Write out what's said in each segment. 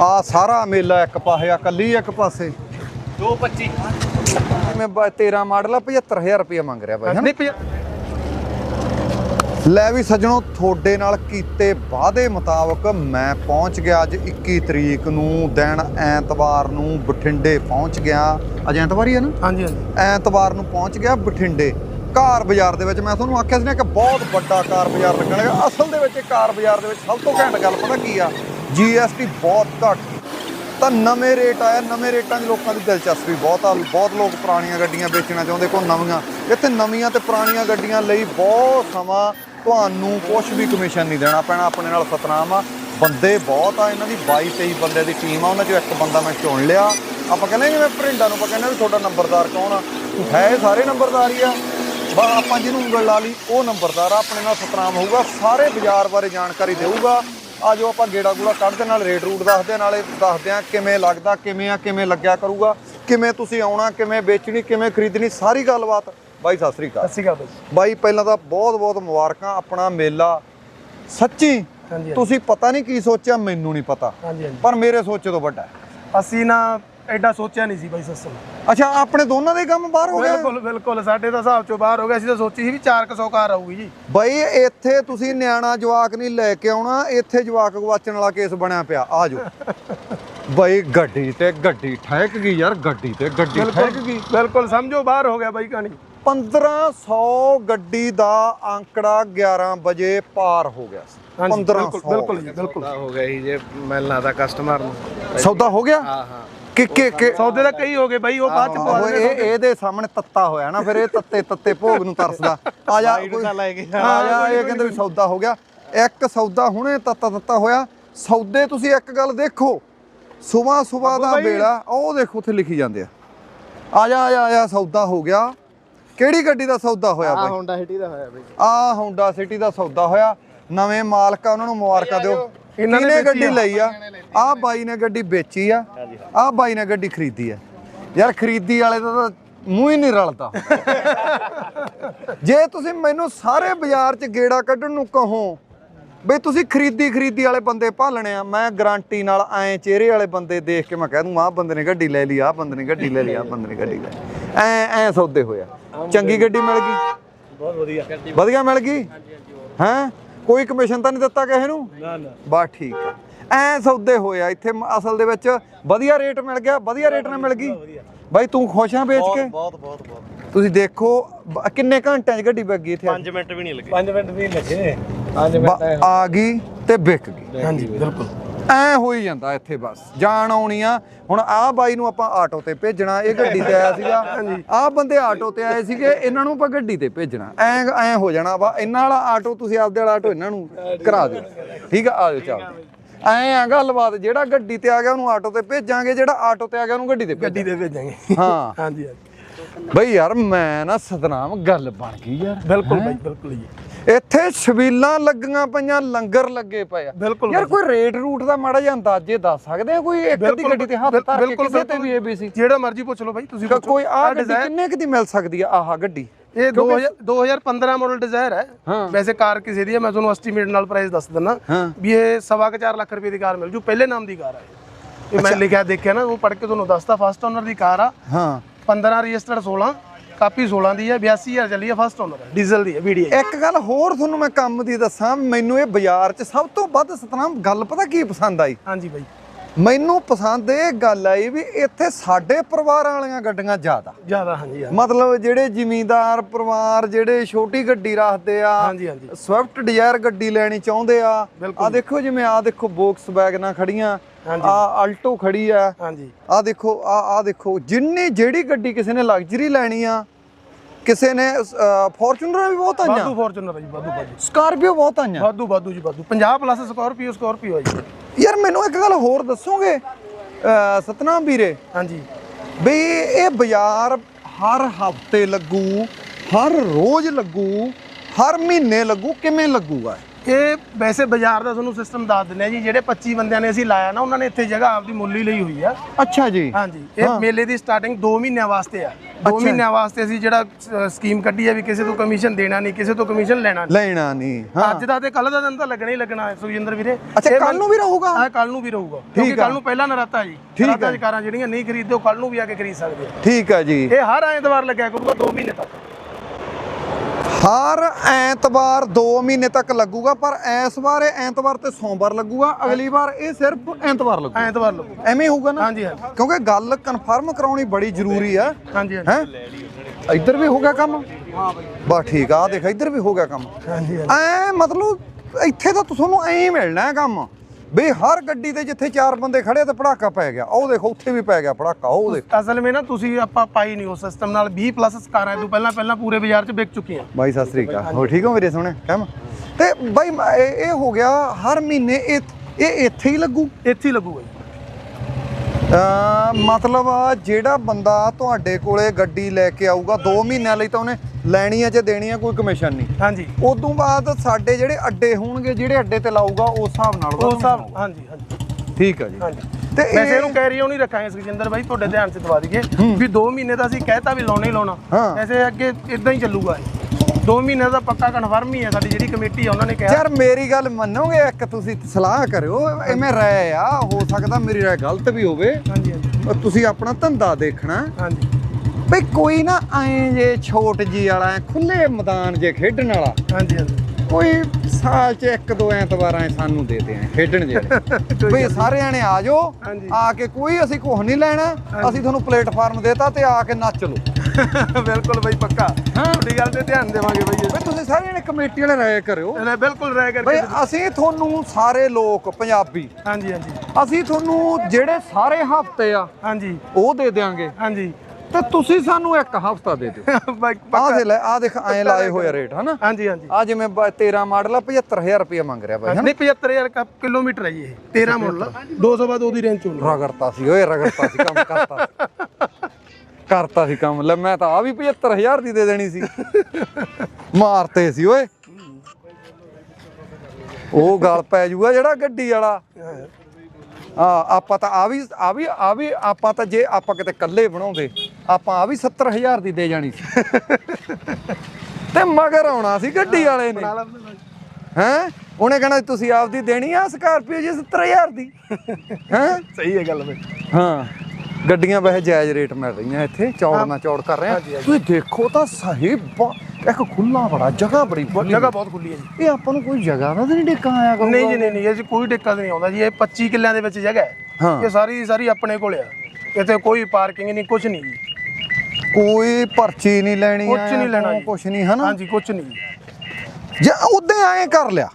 ਆ ਸਾਰਾ ਮੇਲਾ ਇੱਕ ਪਾਸੇ ਆ ਕੱਲੀ ਇੱਕ ਪਾਸੇ। 225 ਮੈਂ 13 ਮਾਡਲ ਆ 75000 ਰੁਪਏ ਮੰਗ ਰਿਹਾ ਬਾਈ? ਨਹੀਂ ਲੈ ਵੀ ਸੱਜਣੋ ਤੁਹਾਡੇ ਨਾਲ ਕੀਤੇ ਵਾਅਦੇ ਮੁਤਾਬਕ ਮੈਂ ਪਹੁੰਚ ਗਿਆ ਅੱਜ 21 ਤਰੀਕ ਨੂੰ ਦਿਨ ਐਤਵਾਰ ਨੂੰ ਬਠਿੰਡੇ ਪਹੁੰਚ ਗਿਆ। ਅੱਜ ਐਤਵਾਰ ਹੀ ਹੈ ਨਾ? ਹਾਂਜੀ ਹਾਂਜੀ। ਐਤਵਾਰ ਨੂੰ ਪਹੁੰਚ ਗਿਆ ਬਠਿੰਡੇ। ਕਾਰ ਬਾਜ਼ਾਰ ਦੇ ਵਿੱਚ ਮੈਂ ਤੁਹਾਨੂੰ ਆਖਿਆ ਸੀ ਨਾ ਕਿ ਬਹੁਤ ਵੱਡਾ ਕਾਰ ਬਾਜ਼ਾਰ ਲੱਗਣਗਾ ਅਸਲ ਦੇ ਵਿੱਚ ਕਾਰ ਬਾਜ਼ਾਰ ਦੇ ਵਿੱਚ ਸਭ ਤੋਂ ਘੈਂਟ ਗੱਲ ਪਤਾ ਕੀ ਆ? GST ਬਹੁਤ ਘੱਟ। ਤਾਂ ਨਵੇਂ ਰੇਟ ਆਇਆ, ਨਵੇਂ ਰੇਟਾਂ 'ਚ ਲੋਕਾਂ ਦੀ ਦਿਲਚਸਪੀ ਬਹੁਤ ਆ। ਬਹੁਤ ਲੋਕ ਪੁਰਾਣੀਆਂ ਗੱਡੀਆਂ ਵੇਚਣਾ ਚਾਹੁੰਦੇ ਕੋ ਨਵੀਆਂ। ਇੱਥੇ ਨਵੀਆਂ ਤੇ ਪੁਰਾਣੀਆਂ ਗੱਡੀਆਂ ਲਈ ਬਹੁਤ ਸਮਾਂ ਤੁਹਾਨੂੰ ਕੁਝ ਵੀ ਕਮਿਸ਼ਨ ਨਹੀਂ ਦੇਣਾ ਪੈਣਾ, ਆਪਣੇ ਨਾਲ ਸਤਨਾਮ ਆ। ਬੰਦੇ ਬਹੁਤ ਆ, ਇਹਨਾਂ ਦੀ 22 23 ਬੰਦੇ ਦੀ ਟੀਮ ਆ, ਉਹਨਾਂ 'ਚੋਂ ਇੱਕ ਬੰਦਾ ਮੈਂ ਚੁਣ ਲਿਆ। ਆਪਾਂ ਕਹਿੰਦੇ ਜਿਵੇਂ ਭਰਿੰਡਾ ਨੂੰ ਆਪਾਂ ਕਹਿੰਦੇ ਵੀ ਤੁਹਾਡਾ ਨੰਬਰਦਾਰ ਕੌਣ ਆ? ਹੈ ਇਹ ਸਾਰੇ ਨੰਬਰਦਾਰ ਹੀ ਆ। ਬਾ, ਆਪਾਂ ਜਿਹਨੂੰ ਉਂਗਲ ਲਾ ਲਈ, ਉਹ ਨੰਬਰਦਾਰ ਆ, ਆਪਣੇ ਨਾਲ ਸਤਨਾਮ ਹੋਊਗਾ, ਸਾਰੇ ਬਾਜ਼ਾਰ ਬਾਰੇ ਜਾਣਕਾਰੀ ਦੇਊਗਾ। ਆ ਜੋ ਆਪਾਂ ਗੇੜਾ ਗੂੜਾ ਕੱਢਦੇ ਨਾਲ ਰੇਟ ਰੂਟ ਦੱਸਦੇ ਨਾਲੇ ਦੱਸਦੇ ਆ ਕਿਵੇਂ ਲੱਗਦਾ ਕਿਵੇਂ ਆ ਕਿਵੇਂ ਲੱਗਿਆ ਕਰੂਗਾ ਕਿਵੇਂ ਤੁਸੀਂ ਆਉਣਾ ਕਿਵੇਂ ਵੇਚਣੀ ਕਿਵੇਂ ਖਰੀਦਣੀ ਸਾਰੀ ਗੱਲਬਾਤ ਬਾਈ ਸਤਿ ਸ੍ਰੀ ਅਕਾਲ। ਅਸੀਂ ਕਾ ਬਈ ਬਾਈ ਪਹਿਲਾਂ ਤਾਂ ਬਹੁਤ ਬਹੁਤ ਮੁਬਾਰਕਾਂ ਆਪਣਾ ਮੇਲਾ। ਸੱਚੀ ਤੁਸੀਂ ਪਤਾ ਨਹੀਂ ਕੀ ਸੋਚਿਆ ਮੈਨੂੰ ਨਹੀਂ ਪਤਾ। ਪਰ ਮੇਰੇ ਸੋਚੇ ਤੋਂ ਵੱਡਾ ਹੈ। ਅਸੀਂ ਨਾ ਐਡਾ ਸੋਚਿਆ ਨਹੀਂ ਸੀ ਬਾਈ ਸੱਸਲ ਅੱਛਾ ਆਪਣੇ ਦੋਨਾਂ ਦੇ ਕੰਮ ਬਾਹਰ ਹੋ ਗਏ? ਬਿਲਕੁਲ ਬਿਲਕੁਲ ਸਾਡੇ ਤਾਂ ਹਿਸਾਬ ਚੋਂ ਬਾਹਰ ਹੋ ਗਿਆ। ਅਸੀਂ ਤਾਂ ਸੋਚੀ ਸੀ ਵੀ 400 ਕਾਰ ਆਊਗੀ ਜੀ। ਬਈ ਇੱਥੇ ਤੁਸੀਂ ਨਿਆਣਾ ਜਵਾਕ ਨਹੀਂ ਲੈ ਕੇ ਆਉਣਾ ਇੱਥੇ ਜਵਾਕ ਗਵਾਚਣ ਵਾਲਾ ਕੇਸ ਬਣਿਆ ਪਿਆ। ਆ ਜਾਓ। ਬਈ ਗੱਡੀ ਤੇ ਗੱਡੀ ਠਹਿਕ ਗਈ ਯਾਰ ਗੱਡੀ ਤੇ ਗੱਡੀ ਠਹਿਕ ਗਈ। ਬਿਲਕੁਲ ਸਮਝੋ ਬਾਹਰ ਹੋ ਗਿਆ ਬਾਈ ਕਹਾਣੀ। 1500 ਗੱਡੀ ਦਾ ਅੰਕੜਾ 11 ਵਜੇ ਪਾਰ ਹੋ ਗਿਆ ਸੀ। ਹਾਂਜੀ 1500 ਬਿਲਕੁਲ ਬਿਲਕੁਲ ਜੀ ਬਿਲਕੁਲ ਹੋ ਗਿਆ ਸੀ ਜੇ ਮਿਲਣਾ ਤਾਂ ਕਸਟਮਰ ਨੂੰ। ਸੌਦਾ ਹੋ ਗਿਆ? ਹਾਂ ਹਾਂ। ਕਿ ਕਿ ਕਿ ਸੌਦੇ ਤਾਂ ਕਈ ਹੋ ਗਏ ਬਾਈ ਉਹ ਬਾਅਦ ਚ ਪਵਾ ਦੇਣੇ ਇਹ ਇਹਦੇ ਸਾਹਮਣੇ ਤੱਤਾ ਹੋਇਆ ਨਾ ਫਿਰ ਇਹ ਤੱਤੇ ਤੱਤੇ ਭੋਗ ਨੂੰ ਤਰਸਦਾ। ਆ ਜਾ ਕੋਈ ਲੈ ਕੇ ਆ ਜਾ ਇਹ ਕਹਿੰਦੇ ਵੀ ਸੌਦਾ ਹੋ ਗਿਆ। ਇੱਕ ਸੌਦਾ ਹੁਣੇ ਤੱਤਾ ਤੱਤਾ ਹੋਇਆ। ਸੌਦੇ ਤੁਸੀਂ ਇੱਕ ਗੱਲ ਦੇਖੋ। ਸਵੇਰ ਸਵੇਰ ਦਾ। ਵੇਲਾ ਉਹ ਦੇਖੋ ਉੱਥੇ ਲਿਖੀ ਜਾਂਦੇ ਆ। ਆ ਜਾ ਆ ਜਾ ਆ ਜਾ ਸੌਦਾ ਹੋ ਗਿਆ। ਕਿਹੜੀ ਗੱਡੀ ਦਾ ਸੌਦਾ ਹੋਇਆ ਆ ਬਾਈ? ਹੋਂਡਾ ਸਿਟੀ ਦਾ ਹੋਇਆ ਬਈ। ਆ ਹੋਂਡਾ ਸਿਟੀ ਦਾ ਸੌਦਾ ਹੋਇਆ। ਨਵੇਂ ਮਾਲਕ ਆ ਉਹਨਾਂ ਨੂੰ ਮੁਬਾਰਕਾਂ ਦਿਓ। ਇਹਨਾਂ ਨੇ ਗੱਡੀ। ਲਈ ਆ? ਆ ਬਾਈ ਨੇ ਗੱਡੀ ਵੇਚੀ ਆ। ਆ ਬਾਈ ਨੇ ਗੱਡੀ ਖਰੀਦੀ ਆ। ਯਾਰ ਖਰੀਦੀ ਵਾਲੇ ਦਾ ਤਾਂ ਮੂੰਹ ਹੀ ਨਹੀਂ ਰਲਦਾ। ਜੇ ਤੁਸੀਂ ਮੈਨੂੰ ਸਾਰੇ ਬਾਜ਼ਾਰ 'ਚ ਗੇੜਾ ਕੱਢਣ ਨੂੰ ਕਹੋ ਬਈ ਤੁਸੀਂ ਖਰੀਦੀ ਖਰੀਦੀ ਵਾਲੇ ਬੰਦੇ ਭਾਲਣੇ ਆ ਮੈਂ ਗਾਰੰਟੀ ਨਾਲ ਐ ਚਿਹਰੇ ਵਾਲੇ ਬੰਦੇ ਦੇਖ ਕੇ ਮੈਂ ਕਹਿ ਦੂੰ ਆਹ ਬੰਦੇ ਨੇ ਗੱਡੀ ਲੈ ਲਈ ਆਹ ਬੰਦੇ ਨੇ ਗੱਡੀ ਲੈ ਲਈ ਆਹ ਬੰਦੇ ਨੇ ਗੱਡੀ ਲੈ ਲਈ। ਐ ਐ ਸੌਦੇ ਹੋਇਆ ਚੰਗੀ ਗੱਡੀ ਮਿਲ ਗਈ? ਬਹੁਤ ਵਧੀਆ। ਵਧੀਆ ਮਿਲ ਗਈ? ਹੈਂ? ਕੋਈ ਕਮਿਸ਼ਨ ਤਾਂ ਨਹੀਂ ਦਿੱਤਾ ਕਿਸੇ ਨੂੰ? ਨਾ ਨਾ। ਬਸ ਠੀਕ ਆ। ਐ ਸੌਦੇ ਹੋਇਆ ਇੱਥੇ ਮ- ਅਸਲ ਦੇ ਵਿੱਚ ਵਧੀਆ ਰੇਟ ਮਿਲ ਗਿਆ ਵਧੀਆ ਰੇਟ ਨਾਲ ਮਿਲ ਗਈ। ਬਾਈ ਤੂੰ ਖੁਸ਼ ਆ ਵੇਚ ਕੇ? ਬਹੁਤ ਬਹੁਤ ਬਹੁਤ ਤੁਸੀਂ ਦੇਖੋ ਬ- ਕਿੰਨੇ ਘੰਟਿਆਂ 'ਚ ਗੱਡੀ ਵਿਕ ਗਈ ਇੱਥੇ 5 ਮਿੰਟ ਵੀ ਨਹੀਂ ਲੱਗੇ। 5 ਮਿੰਟ ਵੀ ਲੱਗੇ। 5 ਬ- ਆ ਗਈ ਤੇ ਵਿਕ ਗਈ। ਹਾਂਜੀ ਬਿਲਕੁਲ। ਐ ਹੋਈ ਜਾਂਦਾ ਇੱਥੇ ਬਸ। ਜਾਣ ਆਉਣੀ ਆ ਹੁਣ ਆਹ ਬਾਈ ਨੂੰ ਆਪਾਂ ਆਟੋ ਤੇ ਭੇਜਣਾ ਇਹ ਗੱਡੀ ਤੇ ਆਇਆ ਸੀਗਾ। ਆਹ ਬੰਦੇ ਆਟੋ ਤੇ ਆਏ ਸੀਗੇ ਇਹਨਾਂ ਨੂੰ ਆਪਾਂ ਗੱਡੀ ਤੇ ਭੇਜਣਾ। ਐ ਐ ਹੋ ਜਾਣਾ ਵਾ। ਇਹਨਾਂ ਵਾਲਾ ਆਟੋ ਤੁਸੀਂ ਆਪਦੇ ਵਾਲਾ ਆਟੋ ਇਹਨਾਂ ਨੂੰ ਕਰਾ ਦਿਓ। ਠੀਕ ਆ ਆਜੋ ਚੱਲਦੇ ਐ ਆ ਗੱਲਬਾਤ ਜਿਹੜਾ ਗੱਡੀ ਤੇ ਆ ਗਿਆ ਉਹਨੂੰ ਆਟੋ ਤੇ ਭੇਜਾਂਗੇ। ਜਿਹੜਾ ਆਟੋ ਤੇ ਆ ਗਿਆ ਉਹਨੂੰ ਗੱਡੀ ਤੇ ਗੱਡੀ ਦੇ ਭੇਜਾਂਗੇ। ਹਾਂ। ਹਾਂਜੀ ਹਾਂਜੀ। ਬਈ ਯਾਰ ਮੈਂ ਨਾ ਸਤਨਾਮ ਗੱਲ ਬਣ ਗਈ ਯਾਰ। ਬਿਲਕੁਲ ਬਾਈ ਬਿਲਕੁਲ ਜੀ। ਇੱਥੇ ਛਬੀਲਾਂ ਲੱਗੀਆਂ ਪਈਆਂ ਲੰਗਰ ਲੱਗੇ ਪਏ ਆ। ਬਿਲਕੁਲ ਯਾਰ ਕੋਈ ਰੇਟ ਰੂਟ ਦਾ ਮਾੜਾ ਜਿਹਾ ਅੰਦਾਜ਼ੇ ਦੱਸ ਸਕਦੇ ਆ ਕੋਈ ਇੱਕ ਅੱਧੀ ਗੱਡੀ ਤੇ ਹੱਥ ਧਰ ਕੇ ਕਿਸੇ ਤੇ। ਵੀ ਏਬੀਸੀ ਜਿਹੜਾ ਮਰਜ਼ੀ ਪੁੱਛ ਲਓ ਬਾਈ ਤੁਸੀਂ ਕੋਈ ਗੱਡੀ Desire- ਕਿੰਨੇ ਕੁ ਦੀ ਮਿਲ ਸਕਦੀ ਆ ਆਹ ਗੱਡੀ? ਇਹ 2000 2015 ਮਾਡਲ ਡਿਜ਼ਾਇਰ ਹੈ। ਵੈਸੇ ਕਾਰ ਕਿਸੇ ਦੀ ਹੈ ਮੈਂ ਤੁਹਾਨੂੰ ਐਸਟੀਮੇਟ ਨਾਲ ਪ੍ਰਾਈਸ ਦੱਸ ਹਾਂ। ਵੀ ਇਹ ਸਵਾ ਕੁ ਚਾਰ ਲੱਖ ਰੁਪਏ ਦੀ ਕਾਰ ਮਿਲ ਜੂ ਪਹਿਲੇ ਨਾਮ ਦੀ ਕਾਰ ਹੈ ਇਹ। ਇਹ ਮੈਂ ਲਿਖਿਆ ਦੇਖਿਆ ਨਾ ਉਹ ਪੜ੍ਹ ਕੇ ਤੁਹਾਨੂੰ ਦੱਸਦਾ ਫਸਟ ਓਨਰ ਦੀ ਕਾਰ ਆ। ਹਾਂ। 15 ਰਜਿਸਟਰਡ 16 ਕਾਪੀ 16 ਦੀ ਹੈ 82000 ਚੱਲੀ ਹੈ ਫਸਟ ਓਨਰ ਡੀਜ਼ਲ ਦੀ ਹੈ ਵੀਡੀਆਈ ਇੱਕ ਗੱਲ ਹੋਰ ਤੁਹਾਨੂੰ ਮੈਂ ਕੰਮ ਦੀ ਦੱਸਾਂ ਮੈਨੂੰ ਇਹ ਬਾਜ਼ਾਰ 'ਚ ਸਭ ਤੋਂ ਵੱਧ ਸਤਨਾਮ ਗੱਲ ਪਤਾ ਕੀ ਪਸੰਦ ਆਈ? ਹਾਂਜੀ ਬਾਈ। ਮੈਨੂੰ ਪਸੰਦ ਇਹ ਗੱਲ ਆਈ ਵੀ ਇੱਥੇ ਸਾਡੇ ਪਰਿਵਾਰ ਵਾਲੀਆਂ ਗੱਡੀਆਂ ਜ਼ਿਆਦਾ। ਜ਼ਿਆਦਾ ਹਾਂਜੀ। ਮਤਲਬ ਜਿਹੜੇ ਜ਼ਿਮੀਂਦਾਰ ਪਰਿਵਾਰ ਜਿਹੜੇ ਛੋਟੀ ਗੱਡੀ ਰੱਖਦੇ ਆ ਹਾਂਜੀ ਹਾਂਜੀ। ਸਵਿਫਟ ਡਿਜ਼ਾਇਰ ਗੱਡੀ ਲੈਣੀ ਚਾਹੁੰਦੇ ਆ। ਆ ਦੇਖੋ ਜਿਵੇਂ ਆ ਦੇਖੋ ਬੋਕਸ ਵੈਗਨਾਂ ਖੜੀਆਂ। ਆ ਆਲਟੋ ਖੜੀ ਆ। ਹਾਂਜੀ। ਆ ਦੇਖੋ ਆ ਆ ਦੇਖੋ ਜਿੰਨੀ ਜਿਹੜੀ ਗੱਡੀ ਕਿਸੇ ਨੇ ਲਗਜ਼ਰੀ ਲੈਣੀ ਆ ਕਿਸੇ ਨੇ ਫੋਰਚੂਨਰ ਵੀ ਬਹੁਤ ਵਾਧੂ ਆਈਆਂ ਫੋਰਚੂਨਰ ਹੈ ਜੀ ਵਾਧੂ ਵਾਧੂ। ਸਕਾਰਪੀਓ ਬਹੁਤ ਆਈਆਂ। ਵਾਧੂ ਵਾਧੂ ਜੀ ਵਾਧੂ। 50 ਪਲੱਸ ਸਕਾਰਪੀਓ ਸਕਾਰਪੀਓ ਹੈ ਜੀ। ਯਾਰ ਮੈਨੂੰ ਇੱਕ ਗੱਲ ਹੋਰ ਦੱਸੋਗੇ? ਸਤਨਾਮ ਵੀਰੇ। ਹਾਂਜੀ। ਵੀ ਇਹ ਬਾਜ਼ਾਰ ਹਰ ਹਫ਼ਤੇ ਲੱਗੂ ਹਰ ਰੋਜ਼ ਲੱਗੂ ਹਰ ਮਹੀਨੇ ਲੱਗੂ ਕਿਵੇਂ ਲੱਗੂਗਾ ਇਹ ਵੈਸੇ ਬਾਜ਼ਾਰ ਦਾ ਤੁਹਾਨੂੰ ਸਿਸਟਮ ਦੱਸ ਦਿੰਦੇ ਆ ਜੀ ਜਿਹੜੇ 25 ਬੰਦਿਆਂ ਨੇ ਅਸੀਂ ਲਾਇਆ ਨਾ ਉਹਨਾਂ ਨੇ ਇੱਥੇ ਜਗ੍ਹਾ ਆਪਦੀ ਮੁੱਲ ਹੀ ਲਈ ਹੋਈ ਆ। ਅੱਛਾ ਜੀ। ਹਾਂਜੀ ਇਹ ਮੇਲੇ ਦੀ ਸਟਾਰਟਿੰਗ 2 ਮਹੀਨਿਆਂ ਵਾਸਤੇ ਆ। 2 ਮਹੀਨਿਆਂ ਵਾਸਤੇ ਅਸੀਂ ਜਿਹੜਾ ਸਕੀਮ ਕੱਢੀ ਆ ਵੀ ਕਿਸੇ ਤੋਂ ਕਮਿਸ਼ਨ ਦੇਣਾ ਨਹੀਂ ਕਿਸੇ ਤੋਂ ਕਮਿਸ਼ਨ ਲੈਣਾ ਨਹੀਂ। ਲੈਣਾ ਨਹੀਂ ਹਾਂ। ਅੱਜ ਦਾ ਤੇ ਕੱਲ ਦਾ ਦਿਨ ਤਾਂ ਲੱਗਣਾ ਹੀ ਲੱਗਣਾ ਹੈ ਸੁਖਜਿੰਦਰ ਵੀਰੇ। ਅੱਛਾ ਕੱਲ ਨੂੰ ਵੀ ਰਹੂਗਾ? ਹਾਂ ਕੱਲ ਨੂੰ ਵੀ ਰਹੂਗਾ ਕਿਉਂਕਿ ਕੱਲ ਨੂੰ ਪਹਿਲਾ ਨਰਾਤਾ ਜੀ। ਨਰਾਤਾ ਕਾਰਾਂ ਜਿਹੜੀਆਂ ਨਹੀਂ ਖਰੀਦਦੇ ਉਹ ਕੱਲ ਨੂੰ ਵੀ ਆ ਕੇ ਖਰੀਦ ਸਕਦੇ ਆ। ਠੀਕ ਹੈ ਜੀ। ਇਹ ਹਰ ਐਤਵਾਰ ਲੱਗਿਆ ਕਰੂਗਾ 2 ਮਹੀਨੇ ਤੱਕ। ਹਰ ਐਤਵਾਰ 2 ਮਹੀਨੇ ਤੱਕ ਲੱਗੂਗਾ ਪਰ ਇਸ ਵਾਰ ਇਹ ਐਤਵਾਰ ਤੇ ਸੋਮਵਾਰ ਲੱਗੂਗਾ ਅਗਲੀ ਵਾਰ ਇਹ ਸਿਰਫ ਐਤਵਾਰ ਲੱਗੂ। ਐਤਵਾਰ ਲੱਗੂ। ਐਵੇਂ ਹੋਊਗਾ ਨਾ? ਹਾਂਜੀ ਹਾਂਜੀ। ਕਿਉਂਕਿ ਗੱਲ ਕਨਫਰਮ ਕਰਾਉਣੀ ਬੜੀ ਜ਼ਰੂਰੀ ਆ। ਹਾਂਜੀ ਹਾਂਜੀ। ਹੈ? ਇੱਧਰ ਵੀ ਹੋ ਗਿਆ ਕੰਮ? ਹਾਂ ਬਾਈ ਬਸ ਠੀਕ ਆ ਦੇਖ ਇੱਧਰ ਵੀ ਹੋ ਗਿਆ ਕੰਮ। ਹਾਂਜੀ ਐ ਮਤਲਬ ਇੱਥੇ ਤਾਂ ਤੁਹਾਨੂੰ ਐਂ ਮਿਲਣਾ ਹੈ ਕੰਮ। ਬਈ ਹਰ ਗੱਡੀ ਤੇ ਜਿੱਥੇ ਚਾਰ ਬੰਦੇ ਖੜੇ ਤੇ ਪੜਾਕਾ ਪੈ ਗਿਆ। ਉਹ ਦੇਖੋ ਉੱਥੇ ਵੀ ਪੈ ਗਿਆ ਪੜਾਕਾ ਉਹ ਦੇਖ। ਅਸਲ ਵਿੱਚ ਨਾ ਤੁਸੀਂ ਆਪਾਂ ਪਾਈ ਨਹੀਂ ਉਸ ਸਿਸਟਮ ਨਾਲ। 20 ਪਲੱਸ ਕਾਰਾਂ ਤੋਂ ਪਹਿਲਾਂ ਪਹਿਲਾਂ ਪੂਰੇ ਬਾਜ਼ਾਰ 'ਚ ਵਿਕ ਚੁੱਕੀਆਂ। ਬਾਈ ਸਤਿ ਸ੍ਰੀ ਅਕਾਲ। ਹੋ ਠੀਕ ਹੋ ਮੇਰੇ ਸੋਹਣੇ? ਕੰਮ ਤੇ ਬਾਈ ਇਹ ਹੋ ਗਿਆ ਹਰ ਮਹੀਨੇ ਇਹ ਇਹ ਇੱਥੇ ਹੀ ਲੱਗੂ? ਇੱਥੇ ਹੀ ਲੱਗੂਗਾ ਮਤਲਬ ਜਿਹੜਾ ਬੰਦਾ ਤੁਹਾਡੇ ਕੋਲੇ ਗੱਡੀ ਲੈ ਕੇ ਆਊਗਾ 2 ਮਹੀਨਿਆਂ ਲਈ ਤਾਂ ਉਹਨੇ ਲੈਣੀ ਹੈ ਜੇ ਦੇਣੀ ਹੈ ਕੋਈ ਕਮਿਸ਼ਨ ਨਹੀਂ। ਹਾਂਜੀ। ਉਦੋਂ ਬਾਅਦ ਸਾਡੇ ਜਿਹੜੇ ਅੱਡੇ ਹੋਣਗੇ ਜਿਹੜੇ ਅੱਡੇ ਤੇ ਲਾਊਗਾ ਉਸ ਹਿਸਾਬ ਨਾਲ ਉਹਦਾ ਉਹ ਹਿਸਾਬ ਹਾਂਜੀ ਹਾਂਜੀ। ਠੀਕ ਹੈ ਜੀ। ਹਾਂਜੀ। ਤੇ ਵੈਸੇ ਇਹ ਇਹਨੂੰ ਕੈਰੀ ਨਹੀਂ ਰੱਖਾਂਗੇ ਸੁਖਜਿੰਦਰ ਬਾਈ ਤੁਹਾਡੇ ਧਿਆਨ 'ਚ ਦਵਾ ਦਈਏ ਵੀ 2 ਮਹੀਨੇ ਤਾਂ ਅਸੀਂ ਕਹਿਤਾ ਵੀ ਲਾਉਣਾ ਹੀ ਲਾਉਣਾ। ਵੈਸੇ ਅੱਗੇ ਇਦਾਂ ਹੀ ਚੱਲੂਗਾ ਇਹ। 2 ਮਹੀਨੇ ਦਾ ਪੱਕਾ ਕਨਫਰਮ ਹੀ ਹੈ ਸਾਡੀ ਜਿਹੜੀ ਕਮੇਟੀ ਆ ਉਹਨਾਂ ਨੇ ਕਿਹਾ। ਯਾਰ ਮੇਰੀ ਗੱਲ ਮੰਨੋਗੇ? ਇੱਕ ਤੁਸੀਂ ਸਲਾਹ ਕਰਿਓ ਐਵੇਂ ਰਾਏ ਆ ਹੋ ਸਕਦਾ ਮੇਰੀ ਰਾਏ ਗਲਤ ਵੀ ਹੋਵੇ। ਹਾਂਜੀ ਹਾਂਜੀ। ਤੁਸੀਂ ਆਪਣਾ ਧੰਦਾ ਦੇਖਣਾ। ਹਾਂਜੀ। ਬਈ ਕੋਈ ਨਾ ਐਂ ਜੇ ਛੋਟ ਜੀ ਵਾਲਾ ਖੁੱਲੇ ਮੈਦਾਨ ਜੇ ਖੇਡਣ ਵਾਲਾ। ਹਾਂਜੀ ਹਾਂਜੀ। ਕੋਈ ਸਾਲ 'ਚ ਇੱਕ ਦੋ ਐਤਵਾਰਾਂ ਸਾਨੂੰ ਦੇ ਦੇ ਖੇਡਣ ਜੇ ਬਈ ਸਾਰੇ ਜਾਣੇ ਆ ਜਾਓ। ਆ ਕੇ ਕੋਈ ਅਸੀਂ ਕੁਝ ਨਹੀਂ ਲੈਣਾ ਅਸੀਂ ਤੁਹਾਨੂੰ ਪਲੇਟਫਾਰਮ ਦੇਤਾ ਤੇ ਆ ਕੇ ਨੱਚ ਲਓ। ਬਿਲਕੁਲ ਬਾਈ ਪੱਕਾ। ਤੁਹਾਡੀ ਗੱਲ ਤੇ ਧਿਆਨ ਦੇਵਾਂਗੇ ਬਾਈ। ਬਈ ਤੁਸੀਂ ਸਾਰੇ ਜਾਣੇ ਕਮੇਟੀ ਵਾਲੇ ਰਾਏ ਕਰਿਓ। ਬਿਲਕੁਲ ਬਈ ਕਰਕੇ ਅਸੀਂ ਤੁਹਾਨੂੰ ਸਾਰੇ ਲੋਕ ਪੰਜਾਬੀ ਹਾਂਜੀ ਹਾਂਜੀ। ਅਸੀਂ ਤੁਹਾਨੂੰ ਜਿਹੜੇ ਸਾਰੇ ਹਫ਼ਤੇ ਆ ਹਾਂਜੀ। ਉਹ ਦੇ ਦਿਆਂਗੇ। ਹਾਂਜੀ। ਤੇ ਤੁਸੀਂ ਸਾਨੂੰ ਇੱਕ ਹਫਤਾ ਦੇ ਦਿਓ। ਆਹ ਦੇ ਲੈ ਆਹ ਦੇਖ ਐਂ ਲਾਏ ਹੋਏ ਰੇਟ ਹਨਾ? ਹਾਂਜੀ ਹਾਂਜੀ। ਆ ਜਿਵੇਂ ਬ- 13 ਮਾਡਲ ਆ 75000 ਰੁਪਏ ਮੰਗ ਰਿਹਾ ਬਾਈ ਹਨਾ? ਨਹੀਂ 75000 ਕ- ਕਿਲੋਮੀਟਰ ਹੈ ਜੀ ਇਹ। 13 ਮੁੱਲ 200 ਬਾਅਦ ਉਹਦੀ ਰੇਂਜ ਚੋਂ ਰਗੜਤਾ ਸੀ ਓਏ ਰਗੜਤਾ ਸੀ ਕੰਮ ਕਰਤਾ ਕਰਤਾ ਸੀ ਕੰਮ। ਲੈ ਮੈਂ ਤਾਂ ਆ ਵੀ 75000 ਦੀ ਦੇ ਦੇਣੀ ਸੀ। ਮਾਰਤੇ ਸੀ ਓਏ। ਉਹ ਗਲ ਪੈ ਜੂਗਾ ਜਿਹੜਾ ਗੱਡੀ ਵਾਲਾ। ਆਪਾਂ ਤਾਂ ਆ ਵੀ ਆ ਵੀ ਆ ਵੀ ਆਪਾਂ ਤਾਂ ਜੇ ਆਪਾਂ ਕਿਤੇ ਇਕੱਲੇ ਬਣਾਉਂਦੇ ਆਪਾਂ ਆ ਵੀ 70000 ਦੀ ਦੇ ਜਾਣੀ ਸੀ। ਤੇ ਮਗਰ ਆਉਣਾ ਸੀ ਗੱਡੀ ਵਾਲੇ ਨੇ। ਹੈਂ? ਉਹਨੇ ਕਹਿਣਾ ਤੁਸੀਂ ਆਪਦੀ ਦੇਣੀ ਆ ਸਕਾਰਪੀਓ ਜੀ 70000 ਦੀ। ਹੈਂ? ਸਹੀ ਹੈ ਗੱਲ ਬਾਈ। ਹਾਂ। ਗੱਡੀਆਂ ਵੈਸੇ ਜਾਇਜ਼ ਰੇਟ ਮਿਲ ਰਹੀਆਂ ਇੱਥੇ ਚੌੜ ਨਾ ਚੌੜ ਕਰ ਰਹੇ ਆ। ਤੁਸੀਂ ਦੇਖੋ ਤਾਂ ਸਹੀ ਇੱਕ ਖੁੱਲਾ ਬੜਾ ਜਗ੍ਹਾ ਬੜੀ ਖੁੱਲੀ ਜਗ੍ਹਾ ਬਹੁਤ ਖੁੱਲੀ ਹੈ ਜੀ। ਇਹ ਆਪਾਂ ਨੂੰ ਕੋਈ ਜਗ੍ਹਾ ਦਾ ਤਾਂ ਨਹੀਂ ਡੇਕਾ ਆਇਆ ਕਰੂਗਾ। ਨਹੀਂ ਜੀ ਨਹੀਂ ਨਹੀਂ 'ਚ ਕੋਈ ਦਿੱਕਤ ਨਹੀਂ ਆਉਂਦਾ ਜੀ ਇਹ 25 ਕਿੱਲਿਆਂ ਦੇ ਵਿੱਚ ਜਗ੍ਹਾ ਹੈ। ਇਹ ਸਾਰੀ ਦੀ ਸਾਰੀ ਆਪਣੇ ਕੋਲ ਆ। ਇੱਥੇ ਕੋਈ ਪਾਰਕਿੰਗ ਨਹੀਂ ਕੁਝ ਨਹੀਂ ਜੀ। ਕੋਈ ਪਰਚੀ ਨਹੀਂ ਲੈਣੀ ਕੁਝ ਨਹੀਂ ਲੈਣਾ ਕੁਝ ਨਹੀਂ ਹਨਾ? ਹਾਂਜੀ ਕੁਝ ਨਹੀਂ ਜੀ। ਉਦੋਂ ਐਂ ਕਰ ਲਿਆ